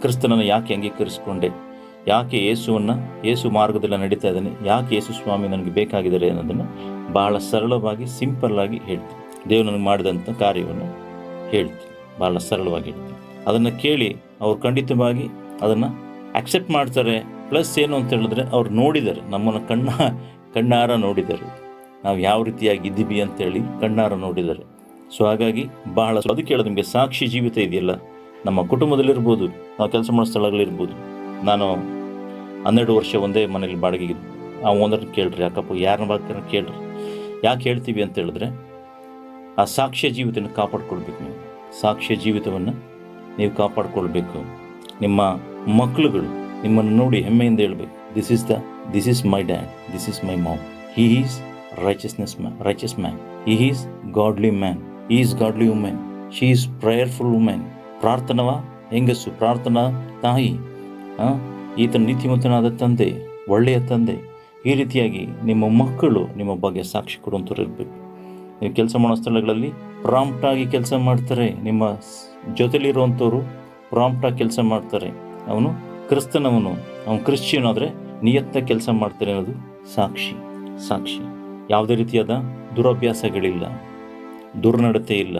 ಕ್ರಿಸ್ತನನ್ನು ಯಾಕೆ ಅಂಗೀಕರಿಸಿಕೊಂಡೆ? ಯಾಕೆ ಯೇಸುವನ್ನು ಯೇಸು ಮಾರ್ಗದಲ್ಲಿ ನಡೀತಾ ಇದ್ದಾನೆ? ಯಾಕೆ ಯೇಸು ಸ್ವಾಮಿ ನನಗೆ ಬೇಕಾಗಿದ್ದಾರೆ ಅನ್ನೋದನ್ನು ಭಾಳ ಸರಳವಾಗಿ, ಸಿಂಪಲ್ಲಾಗಿ ಹೇಳ್ತೀನಿ. ದೇವರು ನನಗೆ ಮಾಡಿದಂಥ ಕಾರ್ಯವನ್ನು ಹೇಳ್ತೀನಿ. ಭಾಳ ಸರಳವಾಗಿ ಹೇಳ್ತೀನಿ. ಅದನ್ನು ಕೇಳಿ ಅವ್ರು ಖಂಡಿತವಾಗಿ ಅದನ್ನು ಅಕ್ಸೆಪ್ಟ್ ಮಾಡ್ತಾರೆ ಪ್ಲಸ್ ಏನು ಅಂತ ಹೇಳಿದ್ರೆ ಅವ್ರು ನೋಡಿದ್ದಾರೆ, ನಮ್ಮನ್ನು ಕಣ್ಣ, ಕಣ್ಣಾರ ನೋಡಿದ್ದಾರೆ. ನಾವು ಯಾವ ರೀತಿಯಾಗಿ ಇದ್ದೀವಿ ಅಂತೇಳಿ ಕಣ್ಣಾರ ನೋಡಿದ್ದಾರೆ. ಸೊ ಹಾಗಾಗಿ ಬಹಳ ಅದಕ್ಕೆ ಹೇಳೋದು ನಿಮಗೆ ಸಾಕ್ಷಿ ಜೀವಿತ ಇದೆಯಲ್ಲ? ನಮ್ಮ ಕುಟುಂಬದಲ್ಲಿರ್ಬೋದು, ನಾವು ಕೆಲಸ ಮಾಡೋ ಸ್ಥಳಗಳಿರ್ಬೋದು. ನಾನು ಹನ್ನೆರಡು ವರ್ಷ ಒಂದೇ ಮನೇಲಿ ಬಾಡಿಗೆಗಿದ್ದು ಆ ಓನರ್ನ ಕೇಳ್ರಿ ಯಾಕಪ್ಪ ಯಾರನ್ನ ಬೇಕಾದ್ರೆ ಕೇಳ್ರಿ. ಯಾಕೆ ಹೇಳ್ತೀವಿ ಅಂತ ಹೇಳಿದ್ರೆ ಆ ಸಾಕ್ಷ್ಯ ಜೀವಿತನ ಕಾಪಾಡ್ಕೊಳ್ಬೇಕು ನೀವು. ಸಾಕ್ಷ್ಯ ಜೀವಿತವನ್ನು ನೀವು ಕಾಪಾಡಿಕೊಳ್ಬೇಕು. ನಿಮ್ಮ ಮಕ್ಕಳುಗಳು ನಿಮ್ಮನ್ನು ನೋಡಿ ಹೆಮ್ಮೆಯಿಂದ ಹೇಳ್ಬೇಕು. This is the this is my dad this is my mom he is righteousness man righteous man he is godly man he is godly women she is prayerful women ಪ್ರಾರ್ಥನವ ಹೆಂಗಸು, ಪ್ರಾರ್ಥನಾ ತಾಯಿ ಈತ ನೀತಿವಂತನಾದ ತಂದೆ, ಒಳ್ಳೆಯ ತಂದೆ. ಈ ರೀತಿಯಾಗಿ ನಿಮ್ಮ ಮಕ್ಕಳು ನಿಮ್ಮ ಬಗ್ಗೆ ಸಾಕ್ಷಿ ಕೊಡುವಂಥವ್ರು ಇರಬೇಕು. ನೀವು ಕೆಲಸ ಮಾಡೋ ಸ್ಥಳಗಳಲ್ಲಿ ಪ್ರಾಂಪ್ಟಾಗಿ ಕೆಲಸ ಮಾಡ್ತಾರೆ ನಿಮ್ಮ ಜೊತೆಲಿರುವಂಥವ್ರು ಪ್ರಾಂಪ್ಟಾಗಿ ಕೆಲಸ ಮಾಡ್ತಾರೆ. ಅವನು ಕ್ರಿಸ್ತನವನು, ಅವನು ಕ್ರಿಶ್ಚಿಯನ್ ಆದರೆ ನಿಯತ್ತ ಕೆಲಸ ಮಾಡ್ತಾರೆ ಅನ್ನೋದು ಸಾಕ್ಷಿ ಸಾಕ್ಷಿ. ಯಾವುದೇ ರೀತಿಯಾದ ದುರಭ್ಯಾಸಗಳಿಲ್ಲ, ದುರ್ನಡತೆ ಇಲ್ಲ,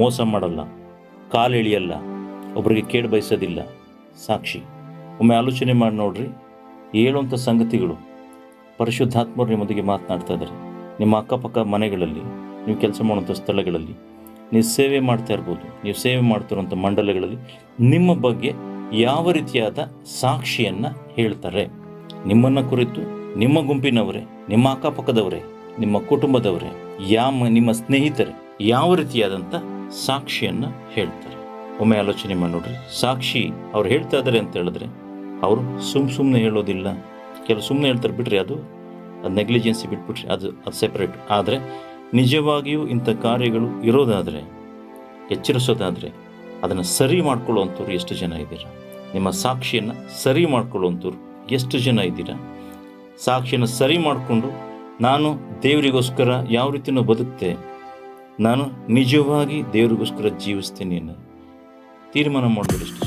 ಮೋಸ ಮಾಡಲ್ಲ, ಕಾಲೆಳೆಯಲ್ಲ ಒಬ್ಬರಿಗೆ ಕೇಡು ಬಯಸೋದಿಲ್ಲ, ಸಾಕ್ಷಿ. ಒಮ್ಮೆ ಆಲೋಚನೆ ಮಾಡಿ ನೋಡ್ರಿ, ಹೇಳುವಂಥ ಸಂಗತಿಗಳು ಪರಿಶುದ್ಧಾತ್ಮರು ನಿಮ್ಮೊಂದಿಗೆ ಮಾತನಾಡ್ತಾ ಇದ್ದಾರೆ. ನಿಮ್ಮ ಅಕ್ಕಪಕ್ಕ ಮನೆಗಳಲ್ಲಿ, ನೀವು ಕೆಲಸ ಮಾಡುವಂಥ ಸ್ಥಳಗಳಲ್ಲಿ ನೀವು ಸೇವೆ ಮಾಡ್ತಾ ಇರ್ಬೋದು, ನೀವು ಸೇವೆ ಮಾಡ್ತಿರುವಂಥ ಮಂಡಲಗಳಲ್ಲಿ ನಿಮ್ಮ ಬಗ್ಗೆ ಯಾವ ರೀತಿಯಾದ ಸಾಕ್ಷಿಯನ್ನು ಹೇಳ್ತಾರೆ? ನಿಮ್ಮನ್ನು ಕುರಿತು, ನಿಮ್ಮ ಗುಂಪಿನವರೇ, ನಿಮ್ಮ ಅಕ್ಕಪಕ್ಕದವರೇ, ನಿಮ್ಮ ಕುಟುಂಬದವರೇ ಯಾವ ನಿಮ್ಮ ಸ್ನೇಹಿತರೆ ಯಾವ ರೀತಿಯಾದಂಥ ಸಾಕ್ಷಿಯನ್ನು ಹೇಳ್ತಾರೆ? ಒಮ್ಮೆ ಆಲೋಚನೆ ಮಾಡಿ ನೋಡ್ರಿ. ಸಾಕ್ಷಿ ಅವ್ರು ಹೇಳ್ತಾ ಇದ್ದಾರೆ ಅಂತ ಹೇಳಿದ್ರೆ ಅವರು ಸುಮ್ ಸುಮ್ಮನೆ ಹೇಳೋದಿಲ್ಲ. ಕೆಲವು ಸುಮ್ಮನೆ ಹೇಳ್ತಾರೆ ಬಿಟ್ರಿ ಅದು ಅದು ನೆಗ್ಲಿಜೆನ್ಸಿ ಬಿಟ್ಬಿಟ್ರಿ ಅದು ಅದು ಸೆಪ್ರೇಟ್ ಆದರೆ ನಿಜವಾಗಿಯೂ ಇಂಥ ಕಾರ್ಯಗಳು ಇರೋದಾದರೆ, ಎಚ್ಚರಿಸೋದಾದರೆ ಅದನ್ನು ಸರಿ ಮಾಡ್ಕೊಳ್ಳುವಂಥವ್ರು ಎಷ್ಟು ಜನ ಇದ್ದೀರಾ? ನಿಮ್ಮ ಸಾಕ್ಷಿಯನ್ನು ಸರಿ ಮಾಡ್ಕೊಳ್ಳುವಂಥವ್ರು ಎಷ್ಟು ಜನ ಇದ್ದೀರಾ? ಸಾಕ್ಷಿಯನ್ನು ಸರಿ ಮಾಡಿಕೊಂಡು ನಾನು ದೇವರಿಗೋಸ್ಕರ ಯಾವ ರೀತಿಯೂ ಬದುಕ್ತೆ, ನಾನು ನಿಜವಾಗಿ ದೇವರಿಗೋಸ್ಕರ ಜೀವಿಸ್ತೀನಿ ಅನ್ನೋ ತೀರ್ಮಾನ ಜನ